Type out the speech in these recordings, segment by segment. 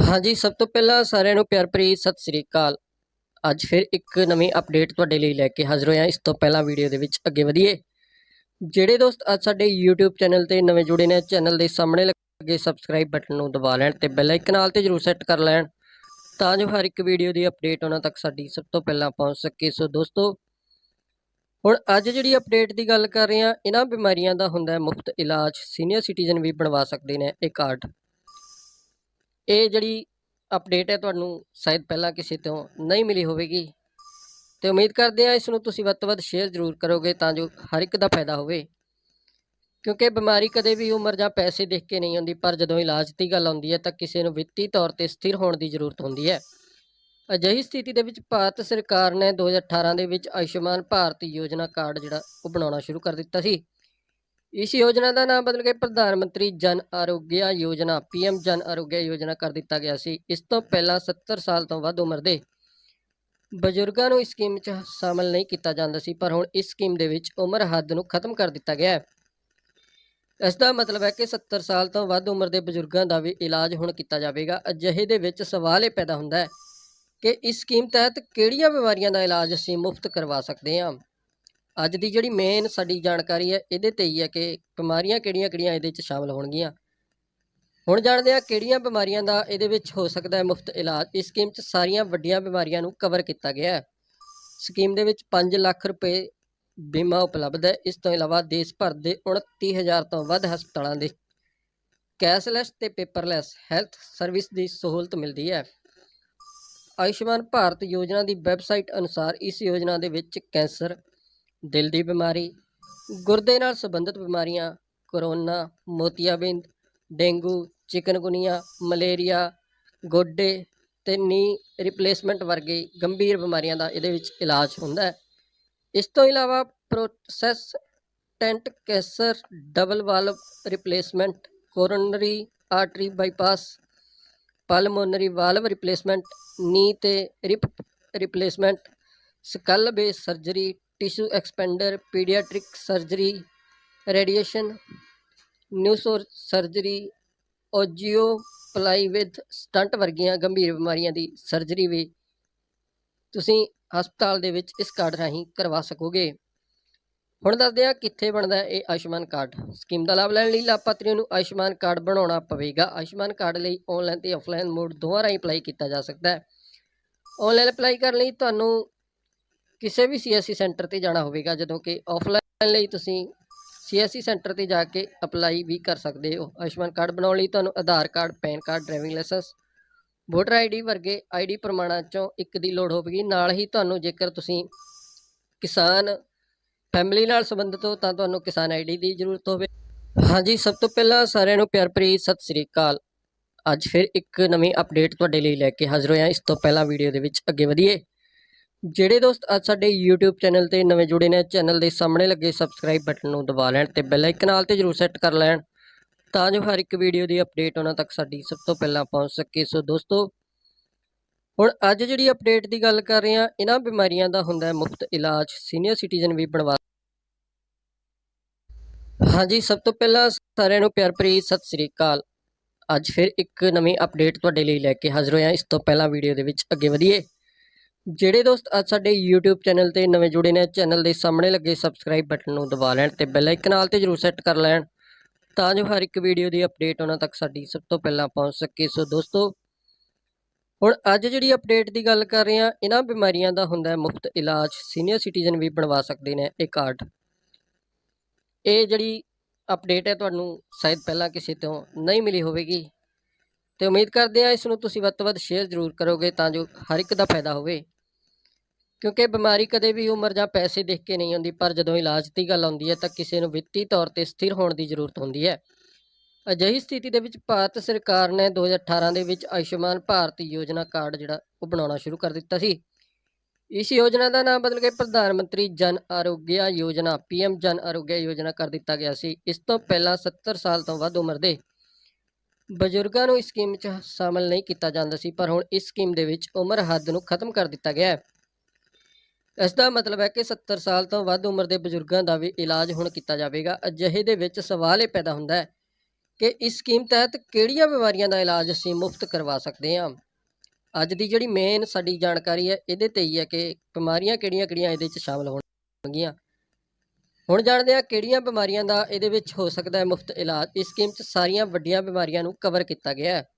ਹਾਂਜੀ, ਸਭ ਤੋਂ ਪਹਿਲਾਂ ਸਾਰਿਆਂ ਨੂੰ ਪਿਆਰ ਭਰੀ ਸਤਿ ਸ੍ਰੀ ਅਕਾਲ। ਅੱਜ ਫਿਰ ਇੱਕ ਨਵੀਂ ਅਪਡੇਟ ਤੁਹਾਡੇ ਲਈ ਲੈ ਕੇ ਹਾਜ਼ਰ ਹੋਇਆ। ਇਸ ਤੋਂ ਪਹਿਲਾਂ ਵੀਡੀਓ ਦੇ ਵਿੱਚ ਅੱਗੇ ਵਧੀਏ। ਜਿਹੜੇ ਦੋਸਤ ਅੱਜ ਸਾਡੇ YouTube ਚੈਨਲ ਤੇ ਨਵੇਂ ਜੁੜੇ ਨੇ ਚੈਨਲ ਦੇ ਸਾਹਮਣੇ ਲੱਗੇ ਸਬਸਕ੍ਰਾਈਬ ਬਟਨ ਨੂੰ ਦਬਾ ਲੈਣ ਤੇ ਬੈਲ ਆਈਕਨ ਨਾਲ ਤੇ ਜਰੂਰ ਸੈੱਟ ਕਰ ਲੈਣ, ਤਾਂ ਜੋ ਹਰ ਇੱਕ ਵੀਡੀਓ ਦੀ ਅਪਡੇਟ ਉਹਨਾਂ ਤੱਕ ਸਾਡੀ ਸਭ ਤੋਂ ਪਹਿਲਾਂ ਪਹੁੰਚ ਸਕੇ। ਸੋ ਦੋਸਤੋ, ਹੁਣ ਅੱਜ ਜਿਹੜੀ ਅਪਡੇਟ ਦੀ ਗੱਲ ਕਰ ਰਹੇ ਹਾਂ, ਇਹਨਾਂ ਬਿਮਾਰੀਆਂ ਦਾ ਹੁੰਦਾ ਮੁਫਤ ਇਲਾਜ। ਸੀਨੀਅਰ ਸਿਟੀਜ਼ਨ ਵੀ ਬਣਵਾ ਸਕਦੇ ਨੇ, ਇਹ ਕਾਰਡ ਇਹ ਜਿਹੜੀ ਅਪਡੇਟ ਹੈ ਤੁਹਾਨੂੰ ਸ਼ਾਇਦ ਪਹਿਲਾਂ ਕਿਸੇ ਤੋਂ ਨਹੀਂ ਮਿਲੀ ਹੋਵੇਗੀ। ਤੇ ਉਮੀਦ ਕਰਦੇ ਹਾਂ ਇਸ ਨੂੰ ਤੁਸੀਂ ਵੱਧ ਤੋਂ ਵੱਧ ਸ਼ੇਅਰ ਜ਼ਰੂਰ ਕਰੋਗੇ ਤਾਂ ਜੋ ਹਰ ਇੱਕ ਦਾ ਫਾਇਦਾ ਹੋਵੇ। ਕਿਉਂਕਿ ਬਿਮਾਰੀ ਕਦੇ ਵੀ ਉਮਰ ਜਾਂ ਪੈਸੇ ਦੇਖ ਕੇ ਨਹੀਂ ਆਉਂਦੀ, ਪਰ ਜਦੋਂ ਇਲਾਜ ਦੀ ਗੱਲ ਆਉਂਦੀ ਹੈ ਤਾਂ ਕਿਸੇ ਨੂੰ ਵਿੱਤੀ ਤੌਰ ਤੇ ਸਥਿਰ ਹੋਣ ਦੀ ਜ਼ਰੂਰਤ ਹੁੰਦੀ ਹੈ। ਅਜਿਹੀ ਸਥਿਤੀ ਦੇ ਵਿੱਚ ਭਾਰਤ ਸਰਕਾਰ ਨੇ 2018 ਦੇ ਵਿੱਚ ਆਯੁਸ਼ਮਾਨ ਭਾਰਤ ਯੋਜਨਾ ਕਾਰਡ ਜਿਹੜਾ ਉਹ ਬਣਾਉਣਾ ਸ਼ੁਰੂ ਕਰ ਦਿੱਤਾ ਸੀ। ਇਸ ਯੋਜਨਾ ਦਾ ਨਾਮ ਬਦਲ ਕੇ ਪ੍ਰਧਾਨ ਮੰਤਰੀ ਜਨ ਆਰੋਗਿਆ ਯੋਜਨਾ, ਪੀਐਮ ਜਨ ਆਰੋਗਿਆ ਯੋਜਨਾ ਕਰ ਦਿੱਤਾ ਗਿਆ ਸੀ। ਇਸ ਤੋਂ ਪਹਿਲਾਂ 70 ਸਾਲ ਤੋਂ ਵੱਧ ਉਮਰ ਦੇ ਬਜ਼ੁਰਗਾਂ ਨੂੰ ਇਸ ਸਕੀਮ ਵਿੱਚ ਸ਼ਾਮਲ ਨਹੀਂ ਕੀਤਾ ਜਾਂਦਾ ਸੀ, ਪਰ ਹੁਣ ਇਸ ਸਕੀਮ ਦੇ ਵਿੱਚ ਉਮਰ ਹੱਦ ਨੂੰ ਖਤਮ ਕਰ ਦਿੱਤਾ ਗਿਆ ਹੈ। ਇਸ ਦਾ ਮਤਲਬ ਹੈ ਕਿ 70 ਸਾਲ ਤੋਂ ਵੱਧ ਉਮਰ ਦੇ ਬਜ਼ੁਰਗਾਂ ਦਾ ਵੀ ਇਲਾਜ ਹੁਣ ਕੀਤਾ ਜਾਵੇਗਾ। ਅਜਿਹੇ ਦੇ ਵਿੱਚ ਸਵਾਲ ਇਹ ਪੈਦਾ ਹੁੰਦਾ ਹੈ ਕਿ ਇਸ ਸਕੀਮ ਤਹਿਤ ਕਿਹੜੀਆਂ ਬਿਮਾਰੀਆਂ ਦਾ ਇਲਾਜ ਅਸੀਂ ਮੁਫਤ ਕਰਵਾ ਸਕਦੇ ਹਾਂ? ਅੱਜ ਦੀ ਜਿਹੜੀ ਮੇਨ ਸਾਡੀ ਜਾਣਕਾਰੀ ਹੈ, ਇਹਦੇ ਤੇ ਹੀ ਹੈ ਕਿ ਬਿਮਾਰੀਆਂ ਕਿਹੜੀਆਂ-ਕਿਹੜੀਆਂ ਇਹਦੇ ਵਿੱਚ ਸ਼ਾਮਲ ਹੋਣਗੀਆਂ। ਹੁਣ ਜਾਣਦੇ ਹਾਂ ਕਿਹੜੀਆਂ ਬਿਮਾਰੀਆਂ ਦਾ ਇਹਦੇ ਵਿੱਚ ਹੋ ਸਕਦਾ ਹੈ ਮੁਫਤ ਇਲਾਜ। ਇਸ ਸਕੀਮ 'ਚ ਸਾਰੀਆਂ ਵੱਡੀਆਂ ਬਿਮਾਰੀਆਂ ਨੂੰ ਕਵਰ ਕੀਤਾ ਗਿਆ ਹੈ। ਸਕੀਮ ਦੇ ਵਿੱਚ 5 ਲੱਖ ਰੁਪਏ ਬੀਮਾ ਉਪਲਬਧ ਹੈ। ਇਸ ਤੋਂ ਇਲਾਵਾ ਦੇਸ਼ ਭਰ ਦੇ 29000 ਤੋਂ ਵੱਧ ਹਸਪਤਾਲਾਂ ਦੇ ਕੈਸ਼ਲੈਸ ਤੇ ਪੇਪਰਲੈਸ ਹੈਲਥ ਸਰਵਿਸ ਦੀ ਸਹੂਲਤ ਮਿਲਦੀ ਹੈ। ਆਯੁਸ਼ਮਾਨ ਭਾਰਤ ਯੋਜਨਾ ਦੀ ਵੈਬਸਾਈਟ ਅਨੁਸਾਰ ਇਸ ਯੋਜਨਾ ਦੇ ਵਿੱਚ ਕੈਂਸਰ ਦਿਲ ਦੀ ਬਿਮਾਰੀ ਗੁਰਦੇ ਨਾਲ ਸੰਬੰਧਿਤ ਬਿਮਾਰੀਆਂ, ਕਰੋਨਾ, ਮੋਤੀਆਬਿੰਦ, ਡੇਂਗੂ, ਚਿਕਨਗੁਨੀਆ, ਮਲੇਰੀਆ, ਗੋਡੇ ਤੇ ਨੀ ਰਿਪਲੇਸਮੈਂਟ ਵਰਗੇ ਗੰਭੀਰ ਬਿਮਾਰੀਆਂ ਦਾ ਇਹਦੇ ਵਿੱਚ ਇਲਾਜ ਹੁੰਦਾ ਹੈ। ਇਸ ਤੋਂ ਇਲਾਵਾ process tent cancer double valve replacement coronary artery bypass pulmonary valve replacement knee ਤੇ hip replacement skull base surgery tissue expander, paediatric surgery, radiation neurosurgery angioplasty with stent ਵਰਗੀਆਂ ਗੰਭੀਰ ਬਿਮਾਰੀਆਂ ਦੀ ਸਰਜਰੀ ਵੀ ਤੁਸੀਂ ਹਸਪਤਾਲ ਦੇ ਵਿੱਚ ਇਸ ਕਾਰਡ ਰਾਹੀਂ ਕਰਵਾ ਸਕੋਗੇ। ਹੁਣ ਦੱਸਦੇ ਹਾਂ ਕਿੱਥੇ ਬਣਦਾ ਇਹ ਆਯੁਸ਼ਮਾਨ ਕਾਰਡ। ਸਕੀਮ ਦਾ ਲਾਭ ਲੈਣ ਲਈ ਲਾਭਪਾਤਰੀਆਂ ਨੂੰ ਆਯੁਸ਼ਮਾਨ ਕਾਰਡ ਬਣਾਉਣਾ ਪਵੇਗਾ। ਆਯੁਸ਼ਮਾਨ ਕਾਰਡ ਲਈ ਆਨਲਾਈਨ ਤੇ ਆਫਲਾਈਨ ਮੋਡ ਦੋਵਾਂ ਰਾਹੀਂ ਅਪਲਾਈ ਕੀਤਾ ਜਾ ਸਕਦਾ ਹੈ। ਆਨਲਾਈਨ ਅਪਲਾਈ ਕਰਨ ਲਈ ਤੁਹਾਨੂੰ ਕਿਸੇ ਵੀ ਸੀਐਸਸੀ ਸੈਂਟਰ ਤੇ ਜਾਣਾ ਹੋਵੇਗਾ, ਜਦੋਂ ਕਿ ਆਫਲਾਈਨ ਲਈ ਤੁਸੀਂ ਸੀਐਸਸੀ ਸੈਂਟਰ ਤੇ ਜਾ ਕੇ ਅਪਲਾਈ ਵੀ ਕਰ ਸਕਦੇ ਹੋ। ਆਯੁਸ਼ਮਾਨ ਕਾਰਡ ਬਣਾਉਣ ਲਈ ਤੁਹਾਨੂੰ Aadhaar card, PAN card driving licence voter ID ਵਰਗੇ ਆਈਡੀ ਪ੍ਰਮਾਣਾਂ ਚੋਂ ਇੱਕ ਦੀ ਲੋੜ ਹੋਵੇਗੀ। ਨਾਲ ਹੀ ਤੁਹਾਨੂੰ ਜੇਕਰ ਤੁਸੀਂ ਕਿਸਾਨ ਫੈਮਿਲੀ ਨਾਲ ਸੰਬੰਧਿਤ ਹੋ, ਤਾਂ ਤੁਹਾਨੂੰ ਕਿਸਾਨ ਆਈਡੀ ਦੀ ਜ਼ਰੂਰਤ ਹੋਵੇ। ਹਾਂਜੀ, ਸਭ ਤੋਂ ਪਹਿਲਾਂ ਸਾਰਿਆਂ ਨੂੰ ਪਿਆਰ ਭਰੀ ਸਤਿ ਸ੍ਰੀ ਅਕਾਲ। ਅੱਜ ਫਿਰ ਇੱਕ ਨਵੀਂ ਅਪਡੇਟ ਤੁਹਾਡੇ ਲਈ ਲੈ ਕੇ ਹਾਜ਼ਰ ਹੋਇਆ। ਇਸ ਤੋਂ ਪਹਿਲਾਂ ਵੀਡੀਓ ਦੇ ਵਿੱਚ ਅੱਗੇ ਵਧੀਏ। ਜਿਹੜੇ ਦੋਸਤ ਅੱਜ ਸਾਡੇ YouTube ਚੈਨਲ ਤੇ ਨਵੇਂ ਜੁੜੇ ਨੇ, ਚੈਨਲ ਦੇ ਸਾਹਮਣੇ ਲੱਗੇ ਸਬਸਕ੍ਰਾਈਬ ਬਟਨ ਨੂੰ ਦਬਾ ਲੈਣ ਤੇ ਬੈਲ ਆਈਕਨ ਨਾਲ ਤੇ ਜਰੂਰ ਸੈੱਟ ਕਰ ਲੈਣ, ਤਾਂ ਜੋ ਹਰ ਇੱਕ ਵੀਡੀਓ ਦੀ ਅਪਡੇਟ ਉਹਨਾਂ ਤੱਕ ਸਾਡੀ ਸਭ ਤੋਂ ਪਹਿਲਾਂ ਪਹੁੰਚ ਸਕੇ। ਸੋ ਦੋਸਤੋ, ਹੁਣ ਅੱਜ ਜਿਹੜੀ ਅਪਡੇਟ ਦੀ ਗੱਲ ਕਰ ਰਹੇ ਹਾਂ, ਇਹਨਾਂ ਬਿਮਾਰੀਆਂ ਦਾ ਹੁੰਦਾ ਹੈ ਮੁਫਤ ਇਲਾਜ ਸੀਨੀਅਰ ਸਿਟੀਜ਼ਨ ਵੀ ਬਣਵਾ ਹਾਂਜੀ, ਸਭ ਤੋਂ ਪਹਿਲਾਂ ਸਾਰਿਆਂ ਨੂੰ ਪਿਆਰ ਭਰੀ ਸਤਿ ਸ੍ਰੀ ਅਕਾਲ। ਅੱਜ ਫਿਰ ਇੱਕ ਨਵੀਂ ਅਪਡੇਟ ਤੁਹਾਡੇ ਲਈ ਲੈ ਕੇ ਹਾਜ਼ਰ ਹੋਇਆ। ਇਸ ਤੋਂ ਪਹਿਲਾਂ ਵੀਡੀਓ ਦੇ ਵਿੱਚ ਅੱਗੇ ਵਧੀਏ। ਜਿਹੜੇ ਦੋਸਤ ਅੱਜ ਸਾਡੇ YouTube ਚੈਨਲ ਤੇ ਨਵੇਂ ਜੁੜੇ ਨੇ, ਚੈਨਲ ਦੇ ਸਾਹਮਣੇ ਲੱਗੇ ਸਬਸਕ੍ਰਾਈਬ ਬਟਨ ਨੂੰ ਦਬਾ ਲੈਣ ਤੇ ਬੈਲ ਆਈਕਨ ਨਾਲ ਤੇ ਜਰੂਰ ਸੈੱਟ ਕਰ ਲੈਣ, ਤਾਂ ਜੋ ਹਰ ਇੱਕ ਵੀਡੀਓ ਦੀ ਅਪਡੇਟ ਉਹਨਾਂ ਤੱਕ ਸਾਡੀ ਸਭ ਤੋਂ ਪਹਿਲਾਂ ਪਹੁੰਚ ਸਕੇ। ਸੋ ਦੋਸਤੋ, ਹੁਣ ਅੱਜ ਜਿਹੜੀ ਅਪਡੇਟ ਦੀ ਗੱਲ ਕਰ ਰਹੇ ਹਾਂ, ਇਹਨਾਂ ਬਿਮਾਰੀਆਂ ਦਾ ਹੁੰਦਾ ਹੈ ਮੁਫਤ ਇਲਾਜ ਸੀਨੀਅਰ ਸਿਟੀਜ਼ਨ ਵੀ ਬਣਵਾ ਸਕਦੇ ਨੇ ਇਹ ਕਾਰਡ ਇਹ ਜਿਹੜੀ ਅਪਡੇਟ ਹੈ ਤੁਹਾਨੂੰ ਸ਼ਾਇਦ ਪਹਿਲਾਂ ਕਿਸੇ ਤੋਂ ਨਹੀਂ ਮਿਲੀ ਹੋਵੇਗੀ, ਤੇ ਉਮੀਦ ਕਰਦੇ ਹਾਂ ਇਸ ਨੂੰ ਤੁਸੀਂ ਵੱਧ ਤੋਂ ਵੱਧ ਸ਼ੇਅਰ ਜ਼ਰੂਰ ਕਰੋਗੇ ਤਾਂ ਜੋ ਹਰ ਇੱਕ ਦਾ ਫਾਇਦਾ ਹੋਵੇ। ਕਿਉਂਕਿ ਬਿਮਾਰੀ ਕਦੇ ਵੀ ਉਮਰ ਜਾਂ ਪੈਸੇ ਦੇਖ ਕੇ ਨਹੀਂ ਆਉਂਦੀ, ਪਰ ਜਦੋਂ ਇਲਾਜ ਦੀ ਗੱਲ ਆਉਂਦੀ ਹੈ ਤਾਂ ਕਿਸੇ ਨੂੰ ਵਿੱਤੀ ਤੌਰ ਤੇ ਸਥਿਰ ਹੋਣ ਦੀ ਜ਼ਰੂਰਤ ਹੁੰਦੀ ਹੈ। ਅਜਿਹੀ ਸਥਿਤੀ ਦੇ ਵਿੱਚ ਭਾਰਤ ਸਰਕਾਰ ਨੇ 2018 ਦੇ ਵਿੱਚ ਆਯੁਸ਼ਮਾਨ ਭਾਰਤ ਯੋਜਨਾ ਕਾਰਡ ਜਿਹੜਾ ਉਹ ਬਣਾਉਣਾ ਸ਼ੁਰੂ ਕਰ ਦਿੱਤਾ ਸੀ। ਇਸ ਯੋਜਨਾ ਦਾ ਨਾਮ ਬਦਲ ਕੇ ਪ੍ਰਧਾਨ ਮੰਤਰੀ ਜਨ ਆਰੋਗਿਆ ਯੋਜਨਾ ਪੀਐਮ ਜਨ ਆਰੋਗਿਆ ਯੋਜਨਾ ਕਰ ਦਿੱਤਾ ਗਿਆ ਸੀ। ਇਸ ਤੋਂ ਪਹਿਲਾਂ 70 ਸਾਲ ਤੋਂ ਵੱਧ ਉਮਰ ਦੇ ਬਜ਼ੁਰਗਾਂ ਨੂੰ ਇਸ ਸਕੀਮ 'ਚ ਸ਼ਾਮਲ ਨਹੀਂ ਕੀਤਾ ਜਾਂਦਾ ਸੀ, ਪਰ ਹੁਣ ਇਸ ਸਕੀਮ ਦੇ ਵਿੱਚ ਉਮਰ ਹੱਦ ਨੂੰ ਖਤਮ ਕਰ ਦਿੱਤਾ ਗਿਆ ਹੈ। ਇਸ ਦਾ ਮਤਲਬ ਹੈ ਕਿ 70 ਸਾਲ ਤੋਂ ਵੱਧ ਉਮਰ ਦੇ ਬਜ਼ੁਰਗਾਂ ਦਾ ਵੀ ਇਲਾਜ ਹੁਣ ਕੀਤਾ ਜਾਵੇਗਾ। ਅਜਿਹੇ ਦੇ ਵਿੱਚ ਸਵਾਲ ਇਹ ਪੈਦਾ ਹੁੰਦਾ ਹੈ ਕਿ ਇਸ ਸਕੀਮ ਤਹਿਤ ਕਿਹੜੀਆਂ ਬਿਮਾਰੀਆਂ ਦਾ ਇਲਾਜ ਅਸੀਂ ਮੁਫਤ ਕਰਵਾ ਸਕਦੇ ਹਾਂ? ਅੱਜ ਦੀ ਜਿਹੜੀ ਮੇਨ ਸਾਡੀ ਜਾਣਕਾਰੀ ਹੈ, ਇਹਦੇ ਤੇ ਹੀ ਹੈ ਕਿ ਬਿਮਾਰੀਆਂ ਕਿਹੜੀਆਂ-ਕਿਹੜੀਆਂ ਇਹਦੇ ਵਿੱਚ ਸ਼ਾਮਲ ਹੋਣਗੀਆਂ ਹੁਣ ਜਾਣਦੇ ਹਾਂ ਕਿਹੜੀਆਂ ਬਿਮਾਰੀਆਂ ਦਾ ਇਹਦੇ ਵਿੱਚ ਹੋ ਸਕਦਾ ਹੈ ਮੁਫਤ ਇਲਾਜ। ਇਸ ਸਕੀਮ 'ਚ ਸਾਰੀਆਂ ਵੱਡੀਆਂ ਬਿਮਾਰੀਆਂ ਨੂੰ ਕਵਰ ਕੀਤਾ ਗਿਆ ਹੈ।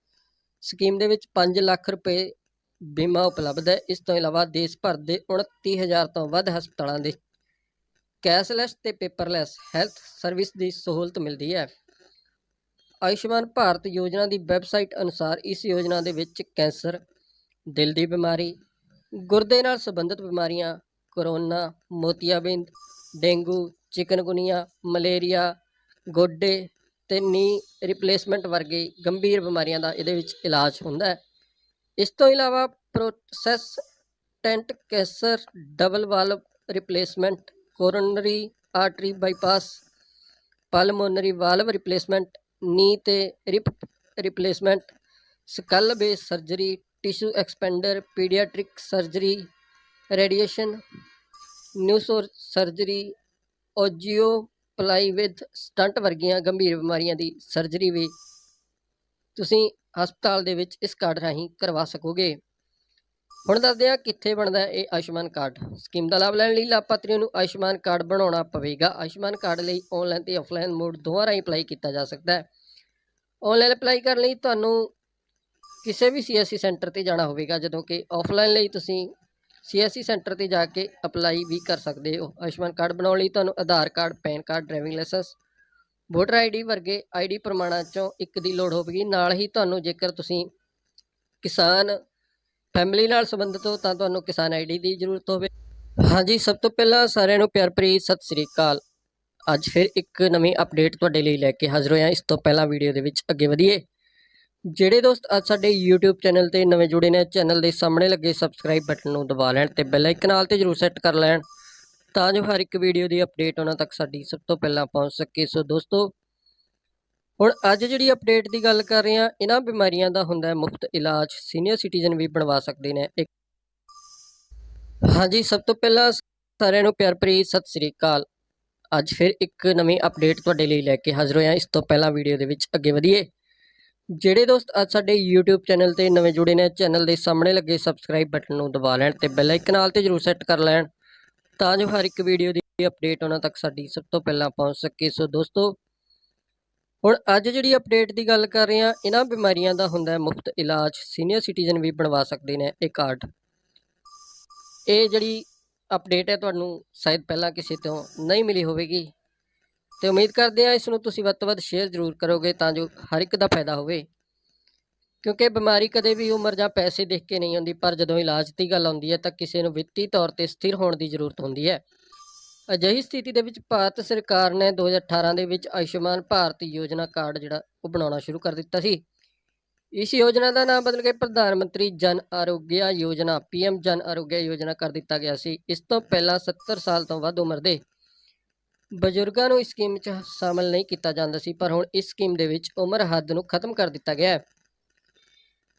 ਸਕੀਮ ਦੇ ਵਿੱਚ 5 ਲੱਖ ਰੁਪਏ ਬੀਮਾ ਉਪਲਬਧ ਹੈ। ਇਸ ਤੋਂ ਇਲਾਵਾ ਦੇਸ਼ ਭਰ ਦੇ 29000 ਤੋਂ ਵੱਧ ਹਸਪਤਾਲਾਂ ਦੇ ਕੈਸ਼ਲੈਸ ਤੇ ਪੇਪਰਲੈਸ ਹੈਲਥ ਸਰਵਿਸ ਦੀ ਸਹੂਲਤ ਮਿਲਦੀ ਹੈ। ਆਯੁਸ਼ਮਾਨ ਭਾਰਤ ਯੋਜਨਾ ਦੀ ਵੈਬਸਾਈਟ ਅਨੁਸਾਰ ਇਸ ਯੋਜਨਾ ਦੇ ਵਿੱਚ ਕੈਂਸਰ, ਦਿਲ ਦੀ ਬਿਮਾਰੀ ਗੁਰਦੇ ਨਾਲ ਸੰਬੰਧਿਤ ਬਿਮਾਰੀਆਂ, ਕਰੋਨਾ, ਮੋਤੀਆਬਿੰਦ, ਡੇਂਗੂ, ਚਿਕਨਗੁਨੀਆ, ਮਲੇਰੀਆ, ਗੋਡੇ ਤੇ ਨੀ ਰਿਪਲੇਸਮੈਂਟ ਵਰਗੇ ਗੰਭੀਰ ਬਿਮਾਰੀਆਂ ਦਾ ਇਹਦੇ ਵਿੱਚ ਇਲਾਜ ਹੁੰਦਾ ਹੈ। ਇਸ ਤੋਂ ਇਲਾਵਾ process tent cancer double valve replacement coronary artery bypass pulmonary valve replacement knee ਤੇ hip replacement skull base surgery tissue expander paediatric surgery radiation neurosurgery angioplasty with stent ਵਰਗੀਆਂ ਗੰਭੀਰ ਬਿਮਾਰੀਆਂ ਦੀ ਸਰਜਰੀ ਵੀ ਤੁਸੀਂ ਹਸਪਤਾਲ ਦੇ ਵਿੱਚ ਇਸ ਕਾਰਡ ਰਾਹੀਂ ਕਰਵਾ ਸਕੋਗੇ। ਹੁਣ ਦੱਸਦੇ ਹਾਂ ਕਿੱਥੇ ਬਣਦਾ ਇਹ ਆਯੁਸ਼ਮਾਨ ਕਾਰਡ। ਸਕੀਮ ਦਾ ਲਾਭ ਲੈਣ ਲਈ ਲਾਭਪਾਤਰੀਆਂ ਨੂੰ ਆਯੁਸ਼ਮਾਨ ਕਾਰਡ ਬਣਾਉਣਾ ਪਵੇਗਾ। ਆਯੁਸ਼ਮਾਨ ਕਾਰਡ ਲਈ ਆਨਲਾਈਨ ਤੇ ਆਫਲਾਈਨ ਮੋਡ ਦੋਵਾਂ ਰਾਹੀਂ ਅਪਲਾਈ ਕੀਤਾ ਜਾ ਸਕਦਾ ਹੈ। ਆਨਲਾਈਨ ਅਪਲਾਈ ਕਰਨ ਲਈ ਤੁਹਾਨੂੰ ਕਿਸੇ ਵੀ ਸੀਐਸਸੀ ਸੈਂਟਰ ਤੇ ਜਾਣਾ ਹੋਵੇਗਾ, ਜਦੋਂ ਕਿ ਆਫਲਾਈਨ ਲਈ ਤੁਸੀਂ ਸੀਐਸਸੀ ਸੈਂਟਰ ਤੇ ਜਾ ਕੇ ਅਪਲਾਈ ਵੀ ਕਰ ਸਕਦੇ ਹੋ। ਆਯੁਸ਼ਮਾਨ ਕਾਰਡ ਬਣਾਉਣ ਲਈ ਤੁਹਾਨੂੰ Aadhaar card, PAN card driving licence voter ID ਵਰਗੇ ਆਈਡੀ ਪ੍ਰਮਾਣਾਂ ਚੋਂ ਇੱਕ ਦੀ ਲੋੜ ਹੋਵੇਗੀ। ਨਾਲ ਹੀ ਤੁਹਾਨੂੰ ਜੇਕਰ ਤੁਸੀਂ ਕਿਸਾਨ ਫੈਮਿਲੀ ਨਾਲ ਸੰਬੰਧਿਤ ਹੋ, ਤਾਂ ਤੁਹਾਨੂੰ ਕਿਸਾਨ ਆਈਡੀ ਦੀ ਜ਼ਰੂਰਤ ਹੋਵੇ। ਹਾਂਜੀ, ਸਭ ਤੋਂ ਪਹਿਲਾਂ ਸਾਰਿਆਂ ਨੂੰ ਪਿਆਰ ਭਰੀ ਸਤਿ ਸ੍ਰੀ ਅਕਾਲ। ਅੱਜ ਫਿਰ ਇੱਕ ਨਵੀਂ ਅਪਡੇਟ ਤੁਹਾਡੇ ਲਈ ਲੈ ਕੇ ਹਾਜ਼ਰ ਹੋਇਆ। ਇਸ ਤੋਂ ਪਹਿਲਾਂ ਵੀਡੀਓ ਦੇ ਵਿੱਚ ਅੱਗੇ ਵਧੀਏ। ਜਿਹੜੇ ਦੋਸਤ ਅੱਜ ਸਾਡੇ YouTube ਚੈਨਲ ਤੇ ਨਵੇਂ ਜੁੜੇ ਨੇ, ਚੈਨਲ ਦੇ ਸਾਹਮਣੇ ਲੱਗੇ ਸਬਸਕ੍ਰਾਈਬ ਬਟਨ ਨੂੰ ਦਬਾ ਲੈਣ ਤੇ ਬੈਲ ਆਈਕਨ ਨਾਲ ਤੇ ਜਰੂਰ ਸੈੱਟ ਕਰ ਲੈਣ। ਤਾਂ ਜੋ ਹਰ ਇੱਕ ਵੀਡੀਓ ਦੀ ਅਪਡੇਟ ਉਹਨਾਂ ਤੱਕ ਸਾਡੀ ਸਭ ਤੋਂ ਪਹਿਲਾਂ ਪਹੁੰਚ ਸਕੇ। ਸੋ ਦੋਸਤੋ, ਹੁਣ ਅੱਜ ਜਿਹੜੀ ਅਪਡੇਟ ਦੀ ਗੱਲ ਕਰ ਰਹੇ ਹਾਂ, ਇਹਨਾਂ ਬਿਮਾਰੀਆਂ ਦਾ ਹੁੰਦਾ ਹੈ ਮੁਫਤ ਇਲਾਜ। ਸੀਨੀਅਰ ਸਿਟੀਜ਼ਨ ਵੀ ਬਣਵਾ ਸਕਦੇ ਨੇ। ਇੱਕ ਹਾਂਜੀ, ਸਭ ਤੋਂ ਪਹਿਲਾਂ ਸਾਰਿਆਂ ਨੂੰ ਪਿਆਰ ਭਰੀ ਸਤਿ ਸ੍ਰੀ ਅਕਾਲ। ਅੱਜ ਫਿਰ ਇੱਕ ਨਵੀਂ ਅਪਡੇਟ ਤੁਹਾਡੇ ਲਈ ਲੈ ਕੇ ਹਾਜ਼ਰ ਹੋਇਆ। ਇਸ ਤੋਂ ਪਹਿਲਾਂ ਵੀਡੀਓ ਦੇ ਵਿੱਚ ਅੱਗੇ ਵਧੀਏ। ਜਿਹੜੇ ਦੋਸਤ ਅੱਜ ਸਾਡੇ YouTube ਚੈਨਲ ਤੇ ਨਵੇਂ ਜੁੜੇ ਨੇ, ਚੈਨਲ ਦੇ ਸਾਹਮਣੇ ਲੱਗੇ ਸਬਸਕ੍ਰਾਈਬ ਬਟਨ ਨੂੰ ਦਬਾ ਲੈਣ ਤੇ ਬੈਲ ਆਈਕਨ ਨਾਲ ਤੇ ਜਰੂਰ ਸੈੱਟ ਕਰ ਲੈਣ। ਤਾਂ ਜੋ ਹਰ ਇੱਕ ਵੀਡੀਓ ਦੀ ਅਪਡੇਟ ਉਹਨਾਂ ਤੱਕ ਸਾਡੀ ਸਭ ਤੋਂ ਪਹਿਲਾਂ ਪਹੁੰਚ ਸਕੇ। ਸੋ ਦੋਸਤੋ, ਹੁਣ ਅੱਜ ਜਿਹੜੀ ਅਪਡੇਟ ਦੀ ਗੱਲ ਕਰ ਰਹੇ ਹਾਂ, ਇਹਨਾਂ ਬਿਮਾਰੀਆਂ ਦਾ ਹੁੰਦਾ ਹੈ ਮੁਫਤ ਇਲਾਜ। ਸੀਨੀਅਰ ਸਿਟੀਜ਼ਨ ਵੀ ਬਣਵਾ ਸਕਦੇ ਨੇ ਇਹ ਕਾਰਡ ਇਹ ਜਿਹੜੀ ਅਪਡੇਟ ਹੈ ਤੁਹਾਨੂੰ ਸ਼ਾਇਦ ਪਹਿਲਾਂ ਕਿਸੇ ਤੋਂ ਨਹੀਂ ਮਿਲੀ ਹੋਵੇਗੀ। ਤੇ ਉਮੀਦ ਕਰਦੇ ਹਾਂ ਇਸ ਨੂੰ ਤੁਸੀਂ ਵੱਧ ਤੋਂ ਵੱਧ ਸ਼ੇਅਰ ਜ਼ਰੂਰ ਕਰੋਗੇ ਤਾਂ ਜੋ ਹਰ ਇੱਕ ਦਾ ਫਾਇਦਾ ਹੋਵੇ। ਕਿਉਂਕਿ ਬਿਮਾਰੀ ਕਦੇ ਵੀ ਉਮਰ ਜਾਂ ਪੈਸੇ ਦੇਖ ਕੇ ਨਹੀਂ ਆਉਂਦੀ, ਪਰ ਜਦੋਂ ਇਲਾਜ ਦੀ ਗੱਲ ਆਉਂਦੀ ਹੈ ਤਾਂ ਕਿਸੇ ਨੂੰ ਵਿੱਤੀ ਤੌਰ ਤੇ ਸਥਿਰ ਹੋਣ ਦੀ ਜ਼ਰੂਰਤ ਹੁੰਦੀ ਹੈ। ਅਜਿਹੀ ਸਥਿਤੀ ਦੇ ਵਿੱਚ ਭਾਰਤ ਸਰਕਾਰ ਨੇ 2018 ਦੇ ਵਿੱਚ ਆਯੁਸ਼ਮਾਨ ਭਾਰਤ ਯੋਜਨਾ ਕਾਰਡ ਜਿਹੜਾ ਉਹ ਬਣਾਉਣਾ ਸ਼ੁਰੂ ਕਰ ਦਿੱਤਾ ਸੀ। ਇਸ ਯੋਜਨਾ ਦਾ ਨਾਮ ਬਦਲ ਕੇ ਪ੍ਰਧਾਨ ਮੰਤਰੀ ਜਨ ਆਰੋਗਿਆ ਯੋਜਨਾ ਪੀਐਮ ਜਨ ਆਰੋਗਿਆ ਯੋਜਨਾ ਕਰ ਦਿੱਤਾ ਗਿਆ ਸੀ। ਇਸ ਤੋਂ ਪਹਿਲਾਂ 70 ਸਾਲ ਤੋਂ ਵੱਧ ਉਮਰ ਦੇ ਬਜ਼ੁਰਗਾਂ ਨੂੰ ਇਸ ਸਕੀਮ 'ਚ ਸ਼ਾਮਲ ਨਹੀਂ ਕੀਤਾ ਜਾਂਦਾ ਸੀ, ਪਰ ਹੁਣ ਇਸ ਸਕੀਮ ਦੇ ਵਿੱਚ ਉਮਰ ਹੱਦ ਨੂੰ ਖਤਮ ਕਰ ਦਿੱਤਾ ਗਿਆ ਹੈ।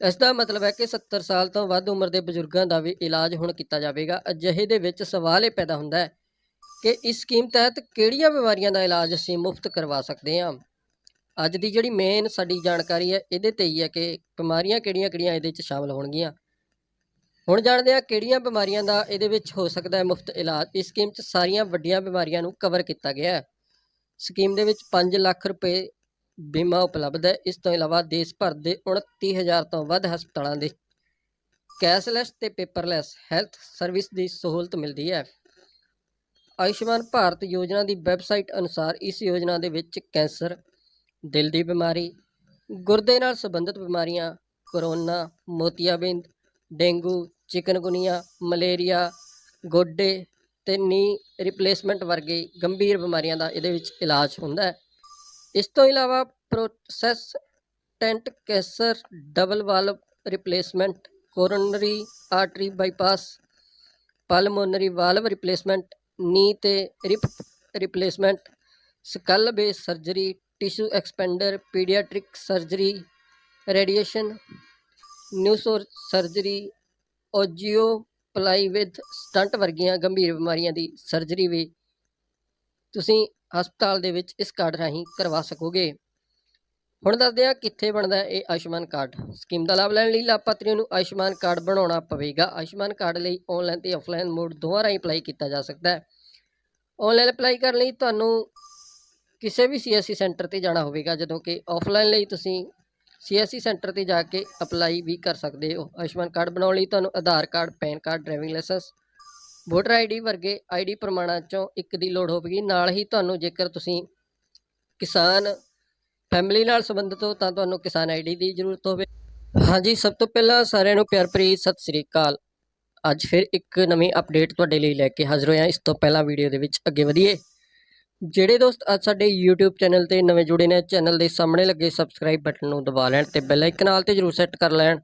ਇਸ ਦਾ ਮਤਲਬ ਹੈ ਕਿ 70 ਸਾਲ ਤੋਂ ਵੱਧ ਉਮਰ ਦੇ ਬਜ਼ੁਰਗਾਂ ਦਾ ਵੀ ਇਲਾਜ ਹੁਣ ਕੀਤਾ ਜਾਵੇਗਾ। ਅਜਿਹੇ ਦੇ ਵਿੱਚ ਸਵਾਲ ਇਹ ਪੈਦਾ ਹੁੰਦਾ ਹੈ ਕਿ ਇਸ ਸਕੀਮ ਤਹਿਤ ਕਿਹੜੀਆਂ ਬਿਮਾਰੀਆਂ ਦਾ ਇਲਾਜ ਅਸੀਂ ਮੁਫਤ ਕਰਵਾ ਸਕਦੇ ਹਾਂ? ਅੱਜ ਦੀ ਜਿਹੜੀ ਮੇਨ ਸਾਡੀ ਜਾਣਕਾਰੀ ਹੈ, ਇਹਦੇ ਤੇ ਹੀ ਹੈ ਕਿ ਬਿਮਾਰੀਆਂ ਕਿਹੜੀਆਂ-ਕਿਹੜੀਆਂ ਇਹਦੇ ਵਿੱਚ ਸ਼ਾਮਲ ਹੋਣਗੀਆਂ। ਹੁਣ ਜਾਣਦੇ ਹਾਂ ਕਿਹੜੀਆਂ ਬਿਮਾਰੀਆਂ ਦਾ ਇਹਦੇ ਵਿੱਚ ਹੋ ਸਕਦਾ ਹੈ ਮੁਫਤ ਇਲਾਜ। ਇਸ ਸਕੀਮ 'ਚ ਸਾਰੀਆਂ ਵੱਡੀਆਂ ਬਿਮਾਰੀਆਂ ਨੂੰ ਕਵਰ ਕੀਤਾ ਗਿਆ ਹੈ। ਸਕੀਮ ਦੇ ਵਿੱਚ 5 ਲੱਖ ਰੁਪਏ ਬੀਮਾ ਉਪਲਬਧ ਹੈ। ਇਸ ਤੋਂ ਇਲਾਵਾ ਦੇਸ਼ ਭਰ ਦੇ 29000 ਤੋਂ ਵੱਧ ਹਸਪਤਾਲਾਂ ਦੇ ਕੈਸ਼ਲੈਸ ਤੇ ਪੇਪਰਲੈਸ ਹੈਲਥ ਸਰਵਿਸ ਦੀ ਸਹੂਲਤ ਮਿਲਦੀ ਹੈ। ਆਯੁਸ਼ਮਾਨ ਭਾਰਤ ਯੋਜਨਾ ਦੀ ਵੈਬਸਾਈਟ ਅਨੁਸਾਰ ਇਸ ਯੋਜਨਾ ਦੇ ਵਿੱਚ ਕੈਂਸਰ, ਦਿਲ ਦੀ ਬਿਮਾਰੀ, ਗੁਰਦੇ ਨਾਲ ਸੰਬੰਧਿਤ ਬਿਮਾਰੀਆਂ, ਕਰੋਨਾ ਮੋਤੀਆਬਿੰਦ ਡੇਂਗੂ, ਚਿਕਨਗੁਨੀਆ, ਮਲੇਰੀਆ, ਗੋਡੇ ਤੇ ਨੀ ਰਿਪਲੇਸਮੈਂਟ ਵਰਗੇ ਗੰਭੀਰ ਬਿਮਾਰੀਆਂ ਦਾ ਇਹਦੇ ਵਿੱਚ ਇਲਾਜ ਹੁੰਦਾ ਹੈ। ਇਸ ਤੋਂ ਇਲਾਵਾ process tent cancer double valve replacement coronary artery bypass pulmonary valve replacement knee ਤੇ hip replacement skull base surgery tissue expander paediatric surgery radiation neurosurgery angioplasty with stent ਵਰਗੀਆਂ ਗੰਭੀਰ ਬਿਮਾਰੀਆਂ ਦੀ ਸਰਜਰੀ ਵੀ ਤੁਸੀਂ ਹਸਪਤਾਲ ਦੇ ਵਿੱਚ ਇਸ ਕਾਰਡ ਰਾਹੀਂ ਕਰਵਾ ਸਕੋਗੇ। ਹੁਣ ਦੱਸਦੇ ਹਾਂ ਕਿੱਥੇ ਬਣਦਾ ਇਹ ਆਯੁਸ਼ਮਾਨ ਕਾਰਡ। ਸਕੀਮ ਦਾ ਲਾਭ ਲੈਣ ਲਈ ਲਾਭਪਾਤਰੀਆਂ ਨੂੰ ਆਯੁਸ਼ਮਾਨ ਕਾਰਡ ਬਣਾਉਣਾ ਪਵੇਗਾ। ਆਯੁਸ਼ਮਾਨ ਕਾਰਡ ਲਈ ਆਨਲਾਈਨ ਤੇ ਆਫਲਾਈਨ ਮੋਡ ਦੋਵਾਂ ਰਾਹੀਂ ਅਪਲਾਈ ਕੀਤਾ ਜਾ ਸਕਦਾ ਹੈ। ਆਨਲਾਈਨ ਅਪਲਾਈ ਕਰਨ ਲਈ ਤੁਹਾਨੂੰ ਕਿਸੇ ਵੀ ਸੀਐਸਸੀ ਸੈਂਟਰ ਤੇ ਜਾਣਾ ਹੋਵੇਗਾ, ਜਦੋਂ ਕਿ ਆਫਲਾਈਨ ਲਈ ਤੁਸੀਂ ਸੀਐਸਸੀ ਸੈਂਟਰ ਤੇ ਜਾ ਕੇ ਅਪਲਾਈ ਵੀ ਕਰ ਸਕਦੇ ਹੋ। ਆਯੁਸ਼ਮਾਨ ਕਾਰਡ ਬਣਾਉਣ ਲਈ ਤੁਹਾਨੂੰ Aadhaar card, PAN card, driving licence voter ID ਵਰਗੇ ਆਈਡੀ ਪ੍ਰਮਾਣਾਂ ਚੋਂ ਇੱਕ ਦੀ ਲੋੜ ਹੋਵੇਗੀ। ਨਾਲ ਹੀ ਤੁਹਾਨੂੰ ਜੇਕਰ ਤੁਸੀਂ ਕਿਸਾਨ ਫੈਮਿਲੀ ਨਾਲ ਸੰਬੰਧਿਤ ਹੋ, ਤਾਂ ਤੁਹਾਨੂੰ ਕਿਸਾਨ ਆਈਡੀ ਦੀ ਜ਼ਰੂਰਤ ਹੋਵੇ। ਹਾਂਜੀ, ਸਭ ਤੋਂ ਪਹਿਲਾਂ ਸਾਰਿਆਂ ਨੂੰ ਪਿਆਰ ਭਰੀ ਸਤਿ ਸ੍ਰੀ ਅਕਾਲ। ਅੱਜ ਫਿਰ ਇੱਕ ਨਵੀਂ ਅਪਡੇਟ ਤੁਹਾਡੇ ਲਈ ਲੈ ਕੇ ਹਾਜ਼ਰ ਹੋਇਆ। ਇਸ ਤੋਂ ਪਹਿਲਾਂ ਵੀਡੀਓ ਦੇ ਵਿੱਚ ਅੱਗੇ ਵਧੀਏ। ਜਿਹੜੇ ਦੋਸਤ ਅੱਜ ਸਾਡੇ YouTube ਚੈਨਲ ਤੇ ਨਵੇਂ ਜੁੜੇ ਨੇ, ਚੈਨਲ ਦੇ ਸਾਹਮਣੇ ਲੱਗੇ ਸਬਸਕ੍ਰਾਈਬ ਬਟਨ ਨੂੰ ਦਬਾ ਲੈਣ ਤੇ ਬੈਲ ਆਈਕਨ ਨਾਲ ਤੇ ਜਰੂਰ ਸੈੱਟ ਕਰ ਲੈਣ।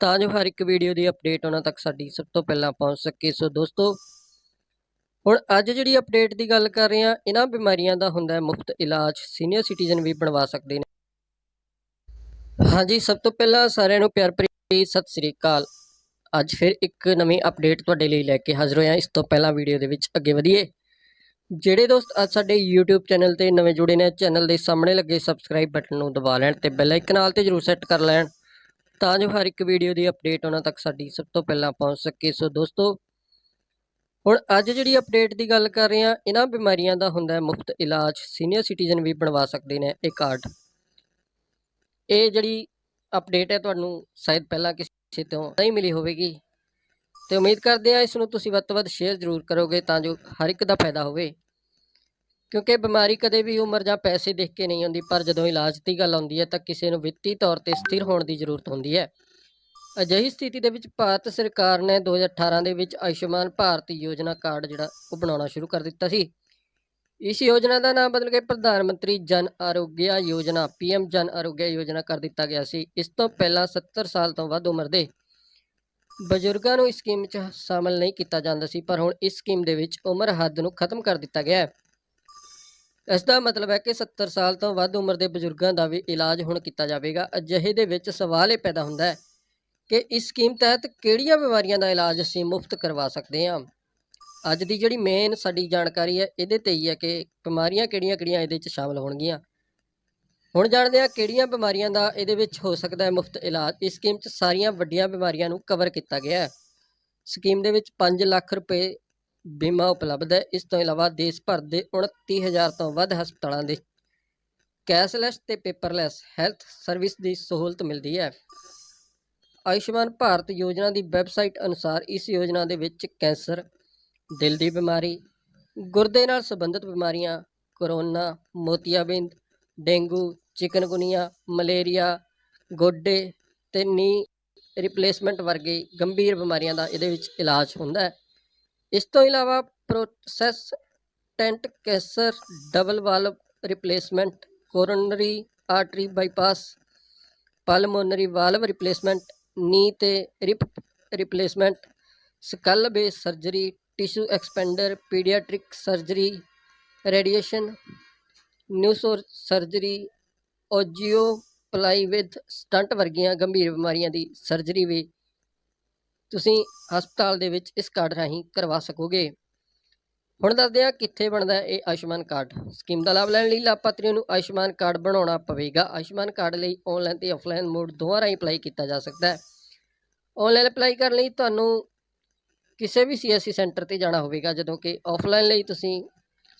ਤਾਂ ਜੋ ਹਰ ਇੱਕ ਵੀਡੀਓ ਦੀ ਅਪਡੇਟ ਉਹਨਾਂ ਤੱਕ ਸਾਡੀ ਸਭ ਤੋਂ ਪਹਿਲਾਂ ਪਹੁੰਚ ਸਕੇ। ਸੋ ਦੋਸਤੋ, ਹੁਣ ਅੱਜ ਜਿਹੜੀ ਅਪਡੇਟ ਦੀ ਗੱਲ ਕਰ ਰਹੇ ਹਾਂ, ਇਹਨਾਂ ਬਿਮਾਰੀਆਂ ਦਾ ਹੁੰਦਾ ਹੈ ਮੁਫਤ ਇਲਾਜ। ਸੀਨੀਅਰ ਸਿਟੀਜ਼ਨ ਵੀ ਬਣਵਾ ਸਕਦੇ ਨੇ। ਹਾਂਜੀ, ਸਭ ਤੋਂ ਪਹਿਲਾਂ ਸਾਰਿਆਂ ਨੂੰ ਪਿਆਰ ਭਰੀ ਸਤਿ ਸ੍ਰੀ ਅਕਾਲ। ਅੱਜ ਫਿਰ ਇੱਕ ਨਵੀਂ ਅਪਡੇਟ ਤੁਹਾਡੇ ਲਈ ਲੈ ਕੇ ਹਾਜ਼ਰ ਹੋਇਆ। ਇਸ ਤੋਂ ਪਹਿਲਾਂ ਵੀਡੀਓ ਦੇ ਵਿੱਚ ਅੱਗੇ ਵਧੀਏ। ਜਿਹੜੇ ਦੋਸਤ ਅੱਜ ਸਾਡੇ YouTube ਚੈਨਲ ਤੇ ਨਵੇਂ ਜੁੜੇ ਨੇ ਚੈਨਲ ਦੇ ਸਾਹਮਣੇ ਲੱਗੇ ਸਬਸਕ੍ਰਾਈਬ ਬਟਨ ਨੂੰ ਦਬਾ ਲੈਣ ਤੇ ਬੈਲ ਆਈਕਨ ਨਾਲ ਤੇ ਜਰੂਰ ਸੈੱਟ ਕਰ ਲੈਣ। ਤਾਂ ਜੋ ਹਰ ਇੱਕ ਵੀਡੀਓ ਦੀ ਅਪਡੇਟ ਉਹਨਾਂ ਤੱਕ ਸਾਡੀ ਸਭ ਤੋਂ ਪਹਿਲਾਂ ਪਹੁੰਚ ਸਕੇ। ਸੋ ਦੋਸਤੋ, ਹੁਣ ਅੱਜ ਜਿਹੜੀ ਅਪਡੇਟ ਦੀ ਗੱਲ ਕਰ ਰਹੇ ਹਾਂ, ਇਹਨਾਂ ਬਿਮਾਰੀਆਂ ਦਾ ਹੁੰਦਾ ਹੈ ਮੁਫਤ ਇਲਾਜ। ਸੀਨੀਅਰ ਸਿਟੀਜ਼ਨ ਵੀ ਬਣਵਾ ਸਕਦੇ ਨੇ ਇਹ ਕਾਰਡ ਇਹ ਜਿਹੜੀ ਅਪਡੇਟ ਹੈ ਤੁਹਾਨੂੰ ਸ਼ਾਇਦ ਪਹਿਲਾਂ ਕਿਸੇ ਤੋਂ ਨਹੀਂ ਮਿਲੀ ਹੋਵੇਗੀ। ਤੇ ਉਮੀਦ ਕਰਦੇ ਹਾਂ ਇਸ ਨੂੰ ਤੁਸੀਂ ਵੱਧ ਤੋਂ ਵੱਧ ਸ਼ੇਅਰ ਜ਼ਰੂਰ ਕਰੋਗੇ ਤਾਂ ਜੋ ਹਰ ਇੱਕ ਦਾ ਫਾਇਦਾ ਹੋਵੇ। ਕਿਉਂਕਿ ਬਿਮਾਰੀ ਕਦੇ ਵੀ ਉਮਰ ਜਾਂ ਪੈਸੇ ਦੇਖ ਕੇ ਨਹੀਂ ਆਉਂਦੀ, ਪਰ ਜਦੋਂ ਇਲਾਜ ਦੀ ਗੱਲ ਆਉਂਦੀ ਹੈ ਤਾਂ ਕਿਸੇ ਨੂੰ ਵਿੱਤੀ ਤੌਰ ਤੇ ਸਥਿਰ ਹੋਣ ਦੀ ਜ਼ਰੂਰਤ ਹੁੰਦੀ ਹੈ। ਅਜਿਹੀ ਸਥਿਤੀ ਦੇ ਵਿੱਚ ਭਾਰਤ ਸਰਕਾਰ ਨੇ 2018 ਦੇ ਵਿੱਚ ਆਯੁਸ਼ਮਾਨ ਭਾਰਤ ਯੋਜਨਾ ਕਾਰਡ ਜਿਹੜਾ ਉਹ ਬਣਾਉਣਾ ਸ਼ੁਰੂ ਕਰ ਦਿੱਤਾ ਸੀ। ਇਸ ਯੋਜਨਾ ਦਾ ਨਾਮ ਬਦਲ ਕੇ ਪ੍ਰਧਾਨ ਮੰਤਰੀ ਜਨ ਆਰੋਗਿਆ ਯੋਜਨਾ ਪੀਐਮ ਜਨ ਆਰੋਗਿਆ ਯੋਜਨਾ ਕਰ ਦਿੱਤਾ ਗਿਆ ਸੀ। ਇਸ ਤੋਂ ਪਹਿਲਾਂ 70 ਸਾਲ ਤੋਂ ਵੱਧ ਉਮਰ ਦੇ ਬਜ਼ੁਰਗਾਂ ਨੂੰ ਇਸ ਸਕੀਮ 'ਚ ਸ਼ਾਮਲ ਨਹੀਂ ਕੀਤਾ ਜਾਂਦਾ ਸੀ, ਪਰ ਹੁਣ ਇਸ ਸਕੀਮ ਦੇ ਵਿੱਚ ਉਮਰ ਹੱਦ ਨੂੰ ਖਤਮ ਕਰ ਦਿੱਤਾ ਗਿਆ ਹੈ। ਇਸ ਦਾ ਮਤਲਬ ਹੈ ਕਿ 70 ਸਾਲ ਤੋਂ ਵੱਧ ਉਮਰ ਦੇ ਬਜ਼ੁਰਗਾਂ ਦਾ ਵੀ ਇਲਾਜ ਹੁਣ ਕੀਤਾ ਜਾਵੇਗਾ। ਅਜਿਹੇ ਦੇ ਵਿੱਚ ਸਵਾਲ ਇਹ ਪੈਦਾ ਹੁੰਦਾ ਹੈ ਕਿ ਇਸ ਸਕੀਮ ਤਹਿਤ ਕਿਹੜੀਆਂ ਬਿਮਾਰੀਆਂ ਦਾ ਇਲਾਜ ਅਸੀਂ ਮੁਫਤ ਕਰਵਾ ਸਕਦੇ ਹਾਂ? ਅੱਜ ਦੀ ਜਿਹੜੀ ਮੇਨ ਸਾਡੀ ਜਾਣਕਾਰੀ ਹੈ, ਇਹਦੇ ਤੇ ਹੀ ਹੈ ਕਿ ਬਿਮਾਰੀਆਂ ਕਿਹੜੀਆਂ-ਕਿਹੜੀਆਂ ਇਹਦੇ ਵਿੱਚ ਸ਼ਾਮਲ ਹੋਣਗੀਆਂ। ਹੁਣ ਜਾਣਦੇ ਹਾਂ ਕਿਹੜੀਆਂ ਬਿਮਾਰੀਆਂ ਦਾ ਇਹਦੇ ਵਿੱਚ ਹੋ ਸਕਦਾ ਹੈ ਮੁਫਤ ਇਲਾਜ। ਇਸ ਸਕੀਮ 'ਚ ਸਾਰੀਆਂ ਵੱਡੀਆਂ ਬਿਮਾਰੀਆਂ ਨੂੰ ਕਵਰ ਕੀਤਾ ਗਿਆ ਹੈ। ਸਕੀਮ ਦੇ ਵਿੱਚ 5 ਲੱਖ ਰੁਪਏ ਬੀਮਾ ਉਪਲਬਧ ਹੈ। ਇਸ ਤੋਂ ਇਲਾਵਾ ਦੇਸ਼ ਭਰ ਦੇ 29000 ਤੋਂ ਵੱਧ ਹਸਪਤਾਲਾਂ ਦੇ ਕੈਸ਼ਲੈਸ ਤੇ ਪੇਪਰਲੈਸ ਹੈਲਥ ਸਰਵਿਸ ਦੀ ਸਹੂਲਤ ਮਿਲਦੀ ਹੈ। ਆਯੁਸ਼ਮਾਨ ਭਾਰਤ ਯੋਜਨਾ ਦੀ ਵੈਬਸਾਈਟ ਅਨੁਸਾਰ ਇਸ ਯੋਜਨਾ ਦੇ ਵਿੱਚ ਕੈਂਸਰ, ਦਿਲ ਦੀ ਬਿਮਾਰੀ, ਗੁਰਦੇ ਨਾਲ ਸੰਬੰਧਿਤ ਬਿਮਾਰੀਆਂ, ਕਰੋਨਾ ਮੋਤੀਆਬਿੰਦ ਡੇਂਗੂ, ਚਿਕਨਗੁਨੀਆ, ਮਲੇਰੀਆ, ਗੋਡੇ ਤੇ ਨੀ ਰਿਪਲੇਸਮੈਂਟ ਵਰਗੇ ਗੰਭੀਰ ਬਿਮਾਰੀਆਂ ਦਾ ਇਹਦੇ ਵਿੱਚ ਇਲਾਜ ਹੁੰਦਾ ਹੈ। ਇਸ ਤੋਂ ਇਲਾਵਾ process tent cancer double valve replacement coronary artery bypass pulmonary valve replacement knee ਤੇ hip replacement skull base surgery tissue expander paediatric surgery radiation neurosurgery angioplasty with stent ਵਰਗੀਆਂ ਗੰਭੀਰ ਬਿਮਾਰੀਆਂ ਦੀ ਸਰਜਰੀ ਵੀ ਤੁਸੀਂ ਹਸਪਤਾਲ ਦੇ ਵਿੱਚ ਇਸ ਕਾਰਡ ਰਾਹੀਂ ਕਰਵਾ ਸਕੋਗੇ। ਹੁਣ ਦੱਸਦੇ ਹਾਂ ਕਿੱਥੇ ਬਣਦਾ ਇਹ ਆਯੁਸ਼ਮਾਨ ਕਾਰਡ। ਸਕੀਮ ਦਾ ਲਾਭ ਲੈਣ ਲਈ ਲਾਭਪਾਤਰੀਆਂ ਨੂੰ ਆਯੁਸ਼ਮਾਨ ਕਾਰਡ ਬਣਾਉਣਾ ਪਵੇਗਾ। ਆਯੁਸ਼ਮਾਨ ਕਾਰਡ ਲਈ ਆਨਲਾਈਨ ਤੇ ਆਫਲਾਈਨ ਮੋਡ ਦੋਵਾਂ ਰਾਹੀਂ ਅਪਲਾਈ ਕੀਤਾ ਜਾ ਸਕਦਾ ਹੈ। ਆਨਲਾਈਨ ਅਪਲਾਈ ਕਰਨ ਲਈ ਤੁਹਾਨੂੰ ਕਿਸੇ ਵੀ ਸੀਐਸਸੀ ਸੈਂਟਰ ਤੇ ਜਾਣਾ ਹੋਵੇਗਾ, ਜਦੋਂ ਕਿ ਆਫਲਾਈਨ ਲਈ ਤੁਸੀਂ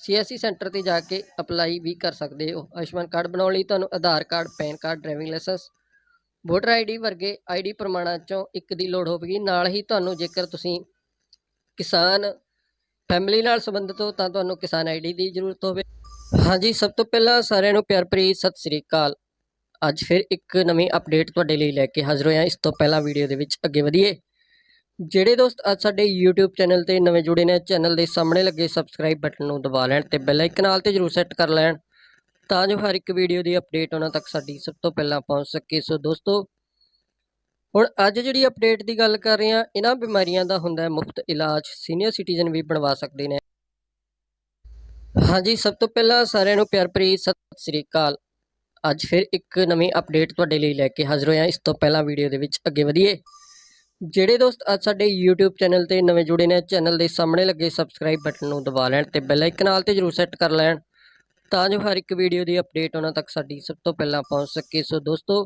ਸੀਐਸਸੀ ਸੈਂਟਰ ਤੇ ਜਾ ਕੇ ਅਪਲਾਈ ਵੀ ਕਰ ਸਕਦੇ ਹੋ। ਆਯੁਸ਼ਮਾਨ ਕਾਰਡ ਬਣਾਉਣ ਲਈ ਤੁਹਾਨੂੰ Aadhaar card, PAN card, driving licence voter ID ਵਰਗੇ ਆਈਡੀ ਪ੍ਰਮਾਣਾਂ ਚੋਂ ਇੱਕ ਦੀ ਲੋੜ ਹੋਵੇਗੀ। ਨਾਲ ਹੀ ਤੁਹਾਨੂੰ ਜੇਕਰ ਤੁਸੀਂ ਕਿਸਾਨ ਫੈਮਿਲੀ ਨਾਲ ਸੰਬੰਧਿਤ ਹੋ, ਤਾਂ ਤੁਹਾਨੂੰ ਕਿਸਾਨ ਆਈਡੀ ਦੀ ਜ਼ਰੂਰਤ ਹੋਵੇ। ਹਾਂਜੀ, ਸਭ ਤੋਂ ਪਹਿਲਾਂ ਸਾਰਿਆਂ ਨੂੰ ਪਿਆਰ ਭਰੀ ਸਤਿ ਸ੍ਰੀ ਅਕਾਲ। ਅੱਜ ਫਿਰ ਇੱਕ ਨਵੀਂ ਅਪਡੇਟ ਤੁਹਾਡੇ ਲਈ ਲੈ ਕੇ ਹਾਜ਼ਰ ਹੋਇਆ। ਇਸ ਤੋਂ ਪਹਿਲਾਂ ਵੀਡੀਓ ਦੇ ਵਿੱਚ ਅੱਗੇ ਵਧੀਏ। ਜਿਹੜੇ ਦੋਸਤ ਅੱਜ ਸਾਡੇ YouTube ਚੈਨਲ ਤੇ ਨਵੇਂ ਜੁੜੇ ਨੇ, ਚੈਨਲ ਦੇ ਸਾਹਮਣੇ ਲੱਗੇ ਸਬਸਕ੍ਰਾਈਬ ਬਟਨ ਨੂੰ ਦਬਾ ਲੈਣ ਤੇ ਬੈਲ ਆਈਕਨ ਨਾਲ ਤੇ ਜਰੂਰ ਸੈੱਟ ਕਰ ਲੈਣ। ਤਾਂ ਜੋ ਹਰ ਇੱਕ ਵੀਡੀਓ ਦੀ ਅਪਡੇਟ ਉਹਨਾਂ ਤੱਕ ਸਾਡੀ ਸਭ ਤੋਂ ਪਹਿਲਾਂ ਪਹੁੰਚ ਸਕੇ। ਸੋ ਦੋਸਤੋ, ਹੁਣ ਅੱਜ ਜਿਹੜੀ ਅਪਡੇਟ ਦੀ ਗੱਲ ਕਰ ਰਹੇ ਹਾਂ, ਇਹਨਾਂ ਬਿਮਾਰੀਆਂ ਦਾ ਹੁੰਦਾ ਹੈ ਮੁਫਤ ਇਲਾਜ। ਸੀਨੀਅਰ ਸਿਟੀਜ਼ਨ ਵੀ ਬਣਵਾ ਸਕਦੇ ਨੇ। ਹਾਂਜੀ, ਸਭ ਤੋਂ ਪਹਿਲਾਂ ਸਾਰਿਆਂ ਨੂੰ ਪਿਆਰ ਭਰੀ ਸਤਿ ਸ੍ਰੀ ਅਕਾਲ। ਅੱਜ ਫਿਰ ਇੱਕ ਨਵੀਂ ਅਪਡੇਟ ਤੁਹਾਡੇ ਲਈ ਲੈ ਕੇ ਹਾਜ਼ਰ ਹੋਇਆ। ਇਸ ਤੋਂ ਪਹਿਲਾਂ ਵੀਡੀਓ ਦੇ ਵਿੱਚ ਅੱਗੇ ਵਧੀਏ। ਜਿਹੜੇ ਦੋਸਤ ਅੱਜ ਸਾਡੇ YouTube ਚੈਨਲ ਤੇ ਨਵੇਂ ਜੁੜੇ ਨੇ ਚੈਨਲ ਦੇ ਸਾਹਮਣੇ ਲੱਗੇ ਸਬਸਕ੍ਰਾਈਬ ਬਟਨ ਨੂੰ ਦਬਾ ਲੈਣ ਤੇ ਬੈਲ ਆਈਕਨ ਨਾਲ ਤੇ ਜਰੂਰ ਸੈੱਟ ਕਰ ਲੈਣ। ਤਾਂ ਜੋ ਹਰ ਇੱਕ ਵੀਡੀਓ ਦੀ ਅਪਡੇਟ ਉਹਨਾਂ ਤੱਕ ਸਾਡੀ ਸਭ ਤੋਂ ਪਹਿਲਾਂ ਪਹੁੰਚ ਸਕੇ। ਸੋ ਦੋਸਤੋ,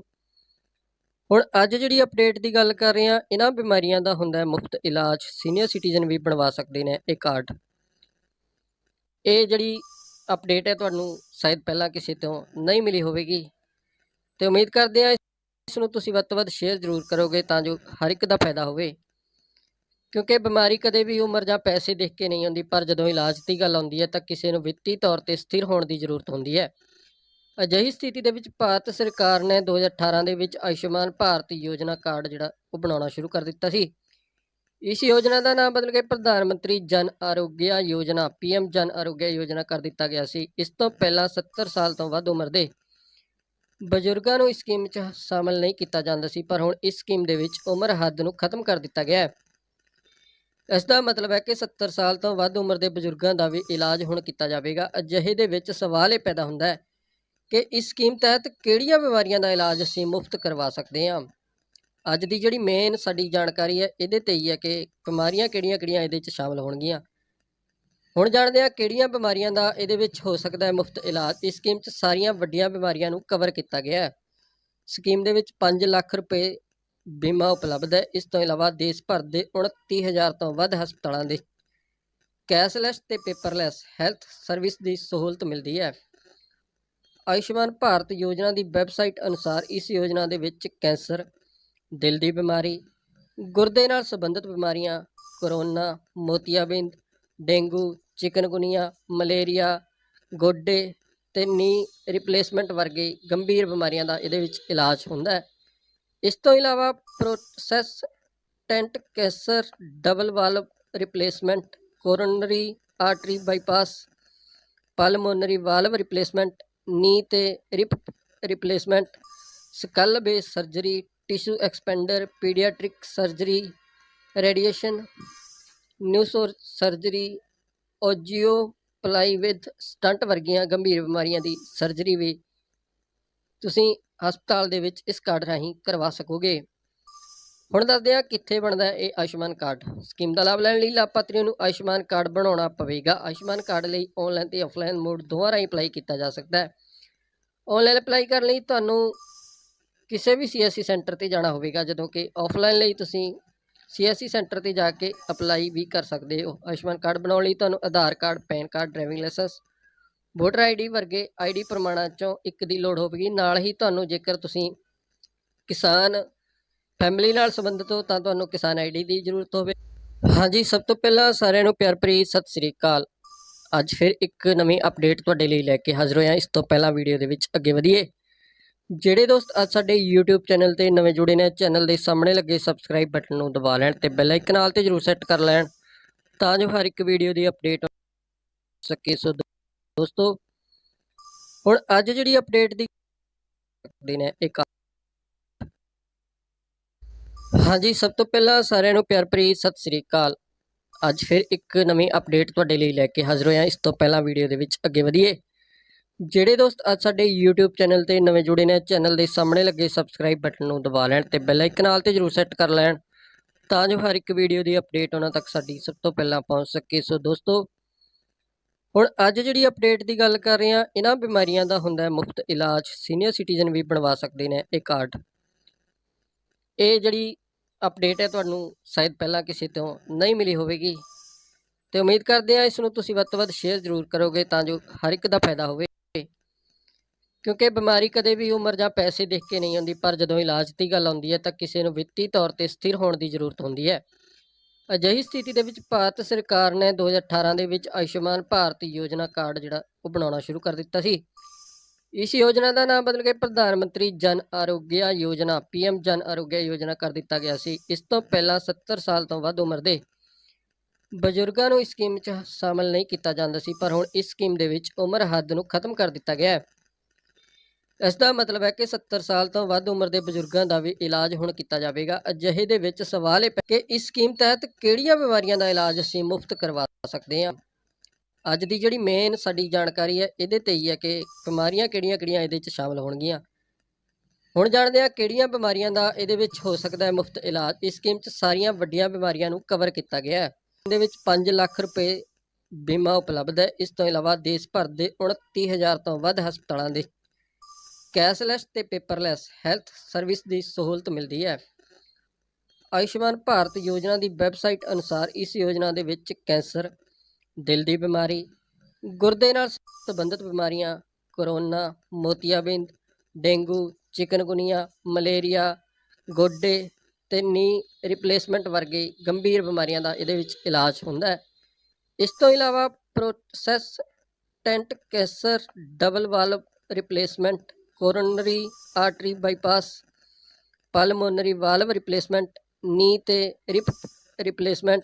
ਹੁਣ ਅੱਜ ਜਿਹੜੀ ਅਪਡੇਟ ਦੀ ਗੱਲ ਕਰ ਰਹੇ ਹਾਂ, ਇਹਨਾਂ ਬਿਮਾਰੀਆਂ ਦਾ ਹੁੰਦਾ ਹੈ ਮੁਫਤ ਇਲਾਜ। ਸੀਨੀਅਰ ਸਿਟੀਜ਼ਨ ਵੀ ਬਣਵਾ ਸਕਦੇ ਨੇ ਇਹ ਕਾਰਡ ਇਹ ਜਿਹੜੀ ਅਪਡੇਟ ਹੈ ਤੁਹਾਨੂੰ ਸ਼ਾਇਦ ਪਹਿਲਾਂ ਕਿਸੇ ਤੋਂ ਨਹੀਂ ਮਿਲੀ ਹੋਵੇਗੀ। ਤੇ ਉਮੀਦ ਕਰਦੇ ਹਾਂ ਇਸ ਨੂੰ ਤੁਸੀਂ ਵੱਧ ਤੋਂ ਵੱਧ ਸ਼ੇਅਰ ਜ਼ਰੂਰ ਕਰੋਗੇ ਤਾਂ ਜੋ ਹਰ ਇੱਕ ਦਾ ਫਾਇਦਾ ਹੋਵੇ। ਕਿਉਂਕਿ ਬਿਮਾਰੀ ਕਦੇ ਵੀ ਉਮਰ ਜਾਂ ਪੈਸੇ ਦੇਖ ਕੇ ਨਹੀਂ ਆਉਂਦੀ, ਪਰ ਜਦੋਂ ਇਲਾਜ ਦੀ ਗੱਲ ਆਉਂਦੀ ਹੈ ਤਾਂ ਕਿਸੇ ਨੂੰ ਵਿੱਤੀ ਤੌਰ ਤੇ ਸਥਿਰ ਹੋਣ ਦੀ ਜ਼ਰੂਰਤ ਹੁੰਦੀ ਹੈ। ਅਜਿਹੀ ਸਥਿਤੀ ਦੇ ਵਿੱਚ ਭਾਰਤ ਸਰਕਾਰ ਨੇ 2018 ਦੇ ਵਿੱਚ ਆਯੁਸ਼ਮਾਨ ਭਾਰਤ ਯੋਜਨਾ ਕਾਰਡ ਜਿਹੜਾ ਉਹ ਬਣਾਉਣਾ ਸ਼ੁਰੂ ਕਰ ਦਿੱਤਾ ਸੀ। ਇਸ ਯੋਜਨਾ ਦਾ ਨਾਮ ਬਦਲ ਕੇ ਪ੍ਰਧਾਨ ਮੰਤਰੀ ਜਨ ਆਰੋਗਿਆ ਯੋਜਨਾ ਪੀਐਮ ਜਨ ਆਰੋਗਿਆ ਯੋਜਨਾ ਕਰ ਦਿੱਤਾ ਗਿਆ ਸੀ। ਇਸ ਤੋਂ ਪਹਿਲਾਂ 70 ਸਾਲ ਤੋਂ ਵੱਧ ਉਮਰ ਦੇ ਬਜ਼ੁਰਗਾਂ ਨੂੰ ਇਸ ਸਕੀਮ 'ਚ ਸ਼ਾਮਲ ਨਹੀਂ ਕੀਤਾ ਜਾਂਦਾ ਸੀ, ਪਰ ਹੁਣ ਇਸ ਸਕੀਮ ਦੇ ਵਿੱਚ ਉਮਰ ਹੱਦ ਨੂੰ ਖਤਮ ਕਰ ਦਿੱਤਾ ਗਿਆ ਹੈ। ਇਸ ਦਾ ਮਤਲਬ ਹੈ ਕਿ 70 ਸਾਲ ਤੋਂ ਵੱਧ ਉਮਰ ਦੇ ਬਜ਼ੁਰਗਾਂ ਦਾ ਵੀ ਇਲਾਜ ਹੁਣ ਕੀਤਾ ਜਾਵੇਗਾ। ਅਜਿਹੇ ਦੇ ਵਿੱਚ ਸਵਾਲ ਇਹ ਪੈਦਾ ਹੁੰਦਾ ਹੈ ਕਿ ਇਸ ਸਕੀਮ ਤਹਿਤ ਕਿਹੜੀਆਂ ਬਿਮਾਰੀਆਂ ਦਾ ਇਲਾਜ ਅਸੀਂ ਮੁਫਤ ਕਰਵਾ ਸਕਦੇ ਹਾਂ? ਅੱਜ ਦੀ ਜਿਹੜੀ ਮੇਨ ਸਾਡੀ ਜਾਣਕਾਰੀ ਹੈ, ਇਹਦੇ ਤੇ ਹੀ ਹੈ ਕਿ ਬਿਮਾਰੀਆਂ ਕਿਹੜੀਆਂ-ਕਿਹੜੀਆਂ ਇਹਦੇ ਵਿੱਚ ਸ਼ਾਮਲ ਹੋਣਗੀਆਂ। ਹੁਣ ਜਾਣਦੇ ਹਾਂ ਕਿਹੜੀਆਂ ਬਿਮਾਰੀਆਂ ਦਾ ਇਹਦੇ ਵਿੱਚ ਹੋ ਸਕਦਾ ਹੈ ਮੁਫਤ ਇਲਾਜ। ਇਸ ਸਕੀਮ 'ਚ ਸਾਰੀਆਂ ਵੱਡੀਆਂ ਬਿਮਾਰੀਆਂ ਨੂੰ ਕਵਰ ਕੀਤਾ ਗਿਆ ਹੈ। ਸਕੀਮ ਦੇ ਵਿੱਚ 5 ਲੱਖ ਰੁਪਏ ਬੀਮਾ ਉਪਲਬਧ ਹੈ। ਇਸ ਤੋਂ ਇਲਾਵਾ ਦੇਸ਼ ਭਰ ਦੇ 29000 ਤੋਂ ਵੱਧ ਹਸਪਤਾਲਾਂ ਦੇ ਕੈਸ਼ਲੈਸ ਤੇ ਪੇਪਰਲੈਸ ਹੈਲਥ ਸਰਵਿਸ ਦੀ ਸਹੂਲਤ ਮਿਲਦੀ ਹੈ। ਆਯੁਸ਼ਮਾਨ ਭਾਰਤ ਯੋਜਨਾ ਦੀ ਵੈਬਸਾਈਟ ਅਨੁਸਾਰ ਇਸ ਯੋਜਨਾ ਦੇ ਵਿੱਚ ਕੈਂਸਰ, ਦਿਲ ਦੀ ਬਿਮਾਰੀ ਗੁਰਦੇ ਨਾਲ ਸੰਬੰਧਿਤ ਬਿਮਾਰੀਆਂ, ਕਰੋਨਾ, ਮੋਤੀਆਬਿੰਦ, ਡੇਂਗੂ, ਚਿਕਨਗੁਨੀਆ, ਮਲੇਰੀਆ, ਗੋਡੇ ਤੇ ਨੀ ਰਿਪਲੇਸਮੈਂਟ ਵਰਗੇ ਗੰਭੀਰ ਬਿਮਾਰੀਆਂ ਦਾ ਇਹਦੇ ਵਿੱਚ ਇਲਾਜ ਹੁੰਦਾ ਹੈ। ਇਸ ਤੋਂ ਇਲਾਵਾ process tent cancer double valve replacement coronary artery bypass pulmonary valve replacement knee ਤੇ hip replacement skull base surgery tissue expander paediatric surgery radiation neurosurgery angioplasty with stent ਵਰਗੀਆਂ ਗੰਭੀਰ ਬਿਮਾਰੀਆਂ ਦੀ ਸਰਜਰੀ ਵੀ। ਤੁਸੀਂ ਹਸਪਤਾਲ ਦੇ ਵਿੱਚ ਇਸ ਕਾਰਡ ਰਾਹੀਂ ਕਰਵਾ ਸਕੋਗੇ। ਹੁਣ ਦੱਸਦੇ ਹਾਂ ਕਿੱਥੇ ਬਣਦਾ ਹੈ ਇਹ ਆਯੁਸ਼ਮਾਨ ਕਾਰਡ। ਸਕੀਮ ਦਾ ਲਾਭ ਲੈਣ ਲਈ ਲਾਭਪਾਤਰੀਆਂ ਨੂੰ ਆਯੁਸ਼ਮਾਨ ਕਾਰਡ ਬਣਾਉਣਾ ਪਵੇਗਾ। ਆਯੁਸ਼ਮਾਨ ਕਾਰਡ ਲਈ ਆਨਲਾਈਨ ਤੇ ਆਫਲਾਈਨ ਮੋਡ ਦੋਵਾਂ ਰਾਹੀਂ ਅਪਲਾਈ ਕੀਤਾ ਜਾ ਸਕਦਾ ਹੈ। ਆਨਲਾਈਨ ਅਪਲਾਈ ਕਰਨ ਲਈ ਤੁਹਾਨੂੰ ਕਿਸੇ ਵੀ ਸੀਐਸਸੀ ਸੈਂਟਰ ਤੇ ਜਾਣਾ ਹੋਵੇਗਾ, ਜਦੋਂ ਕਿ ਆਫਲਾਈਨ ਲਈ ਤੁਸੀਂ ਸੀਐਸਸੀ ਸੈਂਟਰ ਤੇ ਜਾ ਕੇ ਅਪਲਾਈ ਵੀ ਕਰ ਸਕਦੇ ਹੋ। ਆਯੁਸ਼ਮਾਨ ਕਾਰਡ ਬਣਾਉਣ ਲਈ ਤੁਹਾਨੂੰ Aadhaar card, PAN card, driving licence voter ID ਵਰਗੇ ਆਈਡੀ ਪ੍ਰਮਾਣਾਂ ਚੋਂ ਇੱਕ ਦੀ ਲੋੜ ਹੋਵੇਗੀ। ਨਾਲ ਹੀ ਤੁਹਾਨੂੰ ਜੇਕਰ ਤੁਸੀਂ ਕਿਸਾਨ ਫੈਮਿਲੀ ਨਾਲ ਸੰਬੰਧਿਤ ਹੋ, ਤਾਂ ਤੁਹਾਨੂੰ ਕਿਸਾਨ ਆਈਡੀ ਦੀ ਜ਼ਰੂਰਤ ਹੋਵੇ। ਹਾਂਜੀ, ਸਭ ਤੋਂ ਪਹਿਲਾਂ ਸਾਰਿਆਂ ਨੂੰ ਪਿਆਰ ਭਰੀ ਸਤਿ ਸ੍ਰੀ ਅਕਾਲ। ਅੱਜ ਫਿਰ ਇੱਕ ਨਵੀਂ ਅਪਡੇਟ ਤੁਹਾਡੇ ਲਈ ਲੈ ਕੇ ਹਾਜ਼ਰ ਹੋਇਆ। ਇਸ ਤੋਂ ਪਹਿਲਾਂ ਵੀਡੀਓ ਦੇ ਵਿੱਚ ਅੱਗੇ ਵਧੀਏ। ਜਿਹੜੇ ਦੋਸਤ ਅੱਜ ਸਾਡੇ YouTube ਚੈਨਲ ਤੇ ਨਵੇਂ ਜੁੜੇ ਨੇ ਚੈਨਲ ਦੇ ਸਾਹਮਣੇ ਲੱਗੇ ਸਬਸਕ੍ਰਾਈਬ ਬਟਨ ਨੂੰ ਦਬਾ ਲੈਣ ਤੇ ਬੈਲ ਆਈਕਨ ਨਾਲ ਤੇ ਜਰੂਰ ਸੈੱਟ ਕਰ ਲੈਣ, ਤਾਂ ਜੋ ਹਰ ਇੱਕ ਵੀਡੀਓ ਦੀ ਅਪਡੇਟ ਸਕੇ। ਸੋ ਦੋਸਤੋ, ਹੁਣ ਅੱਜ ਜਿਹੜੀ ਅਪਡੇਟ ਦੀ ਦਿਨ ਹੈ ਇੱਕ ਹਾਂਜੀ, ਸਭ ਤੋਂ ਪਹਿਲਾਂ ਸਾਰਿਆਂ ਨੂੰ ਪਿਆਰ ਭਰੀ ਸਤਿ ਸ੍ਰੀ ਅਕਾਲ। ਅੱਜ ਫਿਰ ਇੱਕ ਨਵੀਂ ਅਪਡੇਟ ਤੁਹਾਡੇ ਲਈ ਲੈ ਕੇ ਹਾਜ਼ਰ ਹੋਇਆ। ਇਸ ਤੋਂ ਪਹਿਲਾਂ ਵੀਡੀਓ ਦੇ ਵਿੱਚ ਅੱਗੇ ਵਧੀਏ। ਜਿਹੜੇ ਦੋਸਤ ਅੱਜ ਸਾਡੇ YouTube ਚੈਨਲ ਤੇ ਨਵੇਂ ਜੁੜੇ ਨੇ ਚੈਨਲ ਦੇ ਸਾਹਮਣੇ ਲੱਗੇ ਸਬਸਕ੍ਰਾਈਬ ਬਟਨ ਨੂੰ ਦਬਾ ਲੈਣ ਤੇ ਬੈਲ ਆਈਕਨ ਨਾਲ ਤੇ ਜਰੂਰ ਸੈੱਟ ਕਰ ਲੈਣ, ਤਾਂ ਜੋ ਹਰ ਇੱਕ ਵੀਡੀਓ ਦੀ ਅਪਡੇਟ ਉਹਨਾਂ ਤੱਕ ਸਾਡੀ ਸਭ ਤੋਂ ਪਹਿਲਾਂ ਪਹੁੰਚ ਸਕੇ। ਸੋ ਦੋਸਤੋ ਹੁਣ ਅੱਜ ਜਿਹੜੀ ਅਪਡੇਟ ਦੀ ਗੱਲ ਕਰ ਰਹੇ ਹਾਂ, ਇਹਨਾਂ ਬਿਮਾਰੀਆਂ ਦਾ ਹੁੰਦਾ ਹੈ ਮੁਫਤ ਇਲਾਜ ਸੀਨੀਅਰ ਸਿਟੀਜ਼ਨ ਵੀ ਬਣਵਾ ਸਕਦੇ ਨੇ ਇਹ ਕਾਰਡ ਇਹ ਜਿਹੜੀ ਅਪਡੇਟ ਹੈ ਤੁਹਾਨੂੰ ਸ਼ਾਇਦ ਪਹਿਲਾਂ ਕਿਸੇ ਤੋਂ ਨਹੀਂ ਮਿਲੀ ਹੋਵੇਗੀ ਤੇ ਉਮੀਦ ਕਰਦੇ ਹਾਂ ਇਸ ਨੂੰ ਤੁਸੀਂ ਵੱਧ ਤੋਂ ਵੱਧ ਸ਼ੇਅਰ ਜ਼ਰੂਰ ਕਰੋਗੇ ਤਾਂ ਜੋ ਹਰ ਇੱਕ ਦਾ ਫਾਇਦਾ ਹੋਵੇ। ਕਿਉਂਕਿ ਬਿਮਾਰੀ ਕਦੇ ਵੀ ਉਮਰ ਜਾਂ ਪੈਸੇ ਦੇਖ ਕੇ ਨਹੀਂ ਆਉਂਦੀ, ਪਰ ਜਦੋਂ ਇਲਾਜ ਦੀ ਗੱਲ ਆਉਂਦੀ ਹੈ ਤਾਂ ਕਿਸੇ ਨੂੰ ਵਿੱਤੀ ਤੌਰ ਤੇ ਸਥਿਰ ਹੋਣ ਦੀ ਜ਼ਰੂਰਤ ਹੁੰਦੀ ਹੈ। ਅਜਿਹੀ ਸਥਿਤੀ ਦੇ ਵਿੱਚ ਭਾਰਤ ਸਰਕਾਰ ਨੇ 2018 ਦੇ ਵਿੱਚ ਆਯੁਸ਼ਮਾਨ ਭਾਰਤ ਯੋਜਨਾ ਕਾਰਡ ਜਿਹੜਾ ਉਹ ਬਣਾਉਣਾ ਸ਼ੁਰੂ ਕਰ ਦਿੱਤਾ ਸੀ। ਇਸ ਯੋਜਨਾ ਦਾ ਨਾਮ ਬਦਲ ਕੇ ਪ੍ਰਧਾਨ ਮੰਤਰੀ ਜਨ ਆਰੋਗਿਆ ਯੋਜਨਾ ਪੀਐਮ ਜਨ ਆਰੋਗਿਆ ਯੋਜਨਾ ਕਰ ਦਿੱਤਾ ਗਿਆ ਸੀ। ਇਸ ਤੋਂ ਪਹਿਲਾਂ 70 ਸਾਲ ਤੋਂ ਵੱਧ ਉਮਰ ਦੇ ਬਜ਼ੁਰਗਾਂ ਨੂੰ ਇਸ ਸਕੀਮ 'ਚ ਸ਼ਾਮਲ ਨਹੀਂ ਕੀਤਾ ਜਾਂਦਾ ਸੀ, ਪਰ ਹੁਣ ਇਸ ਸਕੀਮ ਦੇ ਵਿੱਚ ਉਮਰ ਹੱਦ ਨੂੰ ਖਤਮ ਕਰ ਦਿੱਤਾ ਗਿਆ ਹੈ। ਇਸ ਦਾ ਮਤਲਬ ਹੈ ਕਿ 70 ਸਾਲ ਤੋਂ ਵੱਧ ਉਮਰ ਦੇ ਬਜ਼ੁਰਗਾਂ ਦਾ ਵੀ ਇਲਾਜ ਹੁਣ ਕੀਤਾ ਜਾਵੇਗਾ। ਅਜਿਹੇ ਦੇ ਵਿੱਚ ਸਵਾਲ ਇਹ ਪੈ ਕਿ ਇਸ ਸਕੀਮ ਤਹਿਤ ਕਿਹੜੀਆਂ ਬਿਮਾਰੀਆਂ ਦਾ ਇਲਾਜ ਅਸੀਂ ਮੁਫਤ ਕਰਵਾ ਸਕਦੇ ਹਾਂ? ਅੱਜ ਦੀ ਜਿਹੜੀ ਮੇਨ ਸਾਡੀ ਜਾਣਕਾਰੀ ਹੈ, ਇਹਦੇ ਤੇ ਹੀ ਹੈ ਕਿ ਬਿਮਾਰੀਆਂ ਕਿਹੜੀਆਂ-ਕਿਹੜੀਆਂ ਇਹਦੇ ਵਿੱਚ ਸ਼ਾਮਲ ਹੋਣਗੀਆਂ। ਹੁਣ ਜਾਣਦੇ ਹਾਂ ਕਿਹੜੀਆਂ ਬਿਮਾਰੀਆਂ ਦਾ ਇਹਦੇ ਵਿੱਚ ਹੋ ਸਕਦਾ ਹੈ ਮੁਫਤ ਇਲਾਜ। ਇਸ ਸਕੀਮ 'ਚ ਸਾਰੀਆਂ ਵੱਡੀਆਂ ਬਿਮਾਰੀਆਂ ਨੂੰ ਕਵਰ ਕੀਤਾ ਗਿਆ ਹੈ। ਇਹਦੇ ਵਿੱਚ 5 ਲੱਖ ਰੁਪਏ ਬੀਮਾ ਉਪਲਬਧ ਹੈ। ਇਸ ਤੋਂ ਇਲਾਵਾ ਦੇਸ਼ ਭਰ ਦੇ 29000 ਤੋਂ ਵੱਧ ਹਸਪਤਾਲਾਂ ਦੇ ਕੈਸ਼ਲੈਸ ਤੇ ਪੇਪਰਲੈਸ ਹੈਲਥ ਸਰਵਿਸ ਦੀ ਸਹੂਲਤ ਮਿਲਦੀ ਹੈ। ਆਯੁਸ਼ਮਾਨ ਭਾਰਤ ਯੋਜਨਾ ਦੀ ਵੈਬਸਾਈਟ ਅਨੁਸਾਰ ਇਸ ਯੋਜਨਾ ਦੇ ਵਿੱਚ ਕੈਂਸਰ, ਦਿਲ ਦੀ ਬਿਮਾਰੀ, ਗੁਰਦੇ ਨਾਲ ਸੰਬੰਧਿਤ ਬਿਮਾਰੀਆਂ, ਕਰੋਨਾ, ਮੋਤੀਆਬਿੰਦ, ਡੇਂਗੂ, ਚਿਕਨਗੁਨੀਆ, ਮਲੇਰੀਆ, ਗੋਡੇ ਤੇ ਨੀ ਰਿਪਲੇਸਮੈਂਟ ਵਰਗੇ ਗੰਭੀਰ ਬਿਮਾਰੀਆਂ ਦਾ ਇਹਦੇ ਵਿੱਚ ਇਲਾਜ ਹੁੰਦਾ ਹੈ। ਇਸ ਤੋਂ ਇਲਾਵਾ process tent cancer double valve replacement coronary artery bypass, pulmonary valve replacement knee ਤੇ hip replacement,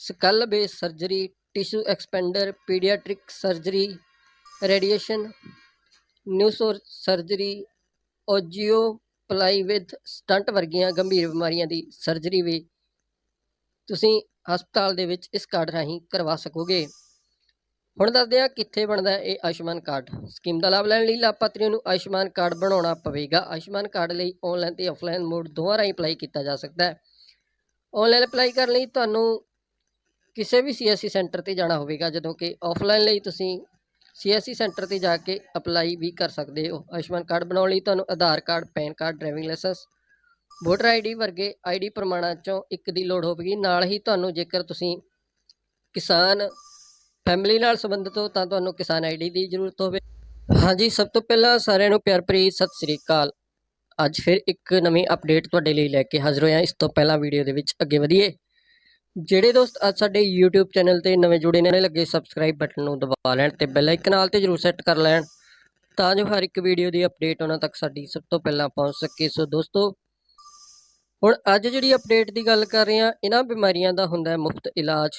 skull base surgery, tissue expander paediatric surgery, radiation neurosurgery angioplasty with stent ਵਰਗੀਆਂ ਗੰਭੀਰ ਬਿਮਾਰੀਆਂ ਦੀ ਸਰਜਰੀ ਵੀ ਤੁਸੀਂ ਹਸਪਤਾਲ ਦੇ ਵਿੱਚ ਇਸ ਕਾਰਡ ਰਾਹੀਂ ਕਰਵਾ ਸਕੋਗੇ। ਹੁਣ ਦੱਸਦੇ ਹਾਂ ਕਿੱਥੇ ਬਣਦਾ ਇਹ ਆਯੁਸ਼ਮਾਨ ਕਾਰਡ। ਸਕੀਮ ਦਾ ਲਾਭ ਲੈਣ ਲਈ ਲਾਭਪਾਤਰੀਆਂ ਨੂੰ ਆਯੁਸ਼ਮਾਨ ਕਾਰਡ ਬਣਾਉਣਾ ਪਵੇਗਾ। ਆਯੁਸ਼ਮਾਨ ਕਾਰਡ ਲਈ ਆਨਲਾਈਨ ਤੇ ਆਫਲਾਈਨ ਮੋਡ ਦੋਵਾਂ ਰਾਹੀਂ ਅਪਲਾਈ ਕੀਤਾ ਜਾ ਸਕਦਾ ਹੈ। ਆਨਲਾਈਨ ਅਪਲਾਈ ਕਰਨ ਲਈ ਤੁਹਾਨੂੰ ਕਿਸੇ ਵੀ ਸੀਐਸਸੀ ਸੈਂਟਰ ਤੇ ਜਾਣਾ ਹੋਵੇਗਾ, ਜਦੋਂ ਕਿ ਆਫਲਾਈਨ ਲਈ ਤੁਸੀਂ ਸੀਐਸਸੀ ਸੈਂਟਰ ਤੇ ਜਾ ਕੇ ਅਪਲਾਈ ਵੀ ਕਰ ਸਕਦੇ ਹੋ। ਆਯੁਸ਼ਮਾਨ ਕਾਰਡ ਬਣਾਉਣ ਲਈ ਤੁਹਾਨੂੰ Aadhaar card, PAN card driving licence voter ID ਵਰਗੇ ਆਈਡੀ ਪ੍ਰਮਾਣਾਂ ਚੋਂ ਇੱਕ ਦੀ ਲੋੜ ਹੋਵੇਗੀ। ਨਾਲ ਹੀ ਤੁਹਾਨੂੰ ਜੇਕਰ ਤੁਸੀਂ ਕਿਸਾਨ ਫੈਮਿਲੀ ਨਾਲ ਸੰਬੰਧਿਤ ਹੋ ਤਾਂ ਤੁਹਾਨੂੰ ਕਿਸਾਨ ਆਈਡੀ ਦੀ ਜ਼ਰੂਰਤ ਹੋਵੇ। ਹਾਂਜੀ, ਸਭ ਤੋਂ ਪਹਿਲਾਂ ਸਾਰਿਆਂ ਨੂੰ ਪਿਆਰ ਭਰੀ ਸਤਿ ਸ੍ਰੀ ਅਕਾਲ। ਅੱਜ ਫਿਰ ਇੱਕ ਨਵੀਂ ਅਪਡੇਟ ਤੁਹਾਡੇ ਲਈ ਲੈ ਕੇ ਹਾਜ਼ਰ ਹੋਇਆ। ਇਸ ਤੋਂ ਪਹਿਲਾਂ ਵੀਡੀਓ ਦੇ ਵਿੱਚ ਅੱਗੇ ਵਧੀਏ। ਜਿਹੜੇ ਦੋਸਤ ਅੱਜ ਸਾਡੇ YouTube ਚੈਨਲ ਤੇ ਨਵੇਂ ਜੁੜੇ ਨੇ ਲੱਗੇ ਸਬਸਕ੍ਰਾਈਬ ਬਟਨ ਨੂੰ ਦਬਾ ਲੈਣ ਤੇ ਬੈਲ ਆਈਕਨ ਨਾਲ ਤੇ ਜਰੂਰ ਸੈੱਟ ਕਰ ਲੈਣ। ਤਾਂ ਜੋ ਹਰ ਇੱਕ ਵੀਡੀਓ ਦੀ ਅਪਡੇਟ ਉਹਨਾਂ ਤੱਕ ਸਾਡੀ ਸਭ ਤੋਂ ਪਹਿਲਾਂ ਪਹੁੰਚ ਸਕੇ। ਸੋ ਦੋਸਤੋ, ਹੁਣ ਅੱਜ ਜਿਹੜੀ ਅਪਡੇਟ ਦੀ ਗੱਲ ਕਰ ਰਹੇ ਹਾਂ, ਇਹਨਾਂ ਬਿਮਾਰੀਆਂ ਦਾ ਹੁੰਦਾ ਮੁਫਤ ਇਲਾਜ।